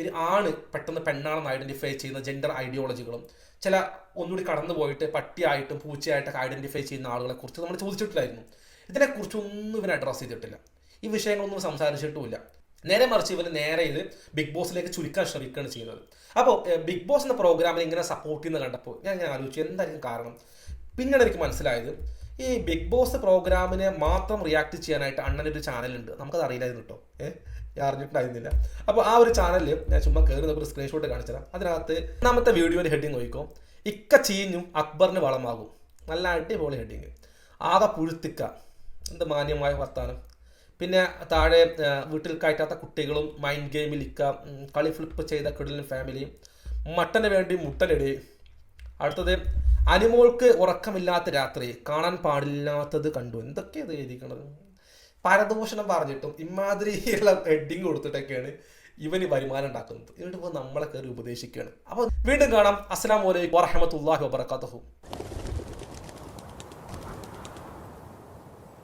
[SPEAKER 1] ഒരു ആണ് പെട്ടെന്ന് പെണ്ണാണെന്ന് ഐഡന്റിഫൈ ചെയ്യുന്ന ജെൻഡർ ഐഡിയോളജികളും ചില ഒന്നുകൂടി കടന്നു പോയിട്ട് പട്ടിയായിട്ടും പൂച്ചയായിട്ടൊക്കെ ഐഡന്റിഫൈ ചെയ്യുന്ന ആളുകളെ കുറിച്ച് നമ്മൾ ചോദിച്ചിട്ടില്ലായിരുന്നു. ഇതിനെക്കുറിച്ചൊന്നും ഇവൻ അഡ്രസ്സ് ചെയ്തിട്ടില്ല. ഈ വിഷയങ്ങളൊന്നും സംസാരിച്ചിട്ടുമില്ല. നേരെ മറിച്ച് ഇവർ നേരെ ഇത് ബിഗ് ബോസിലേക്ക് ചുരുക്കാൻ ശ്രമിക്കുകയാണ് ചെയ്യുന്നത്. അപ്പോൾ ബിഗ് ബോസ് എന്ന പ്രോഗ്രാമിൽ ഇങ്ങനെ സപ്പോർട്ട് ചെയ്യുന്ന കണ്ടപ്പോൾ ഞാൻ ഇങ്ങനെ ആലോചിച്ചു എന്തായിരിക്കും കാരണം? പിന്നീട് എനിക്ക് മനസ്സിലായത് ഈ ബിഗ് ബോസ് പ്രോഗ്രാമിനെ മാത്രം റിയാക്ട് ചെയ്യാനായിട്ട് അണ്ണന്റെ ഒരു ചാനലുണ്ട് നമുക്കത് അറിയില്ലായിരുന്നു കേട്ടോ ഏഹ് ഞാൻ അറിഞ്ഞിട്ടുണ്ടായിരുന്നില്ല. അപ്പോൾ ആ ഒരു ചാനലിൽ ഞാൻ ചുമ്മാ കയറി നമുക്ക് സ്ക്രീൻഷോട്ട് കാണിച്ചു തരാം അതിനകത്ത് ഒന്നാമത്തെ വീഡിയോയുടെ ഹെഡിങ് നോക്കിക്കോ. ഇക്ക ചീഞ്ഞും അക്ബറിന് വളമാകും. നല്ല അടിപൊളി ഹെഡിങ് ആകെ പുഴുത്തിക്ക. എന്ത് മാന്യമായ വർത്താനം. പിന്നെ താഴെ വീട്ടിൽ കയറ്റാത്ത കുട്ടികളും മൈൻഡ് ഗെയിമിൽ ഇക്ക കളി ഫ്ലിപ്പ് ചെയ്ത കിടലും ഫാമിലിയും മട്ടന് വേണ്ടി മുട്ടലിടുകയും അടുത്തത് അനിമോൾക്ക് ഉറക്കമില്ലാത്ത രാത്രി കാണാൻ പാടില്ലാത്തത് കണ്ടു. എന്തൊക്കെയാണ് എഴുതിക്കണത് പരദൂഷണം പറഞ്ഞിട്ടും ഇമാതിരിയുള്ള ഹെഡിങ് കൊടുത്തിട്ടൊക്കെയാണ് ഇവന് വരുമാനം ഉണ്ടാക്കുന്നത്. എന്നിട്ട് ഇപ്പോൾ നമ്മളെ കയറി ഉപദേശിക്കുകയാണ്. അപ്പോൾ വീണ്ടും കാണാം. അസ്സാം വലൈക്കും വറഹമത്തല്ലാഹി വബർക്കാത്തു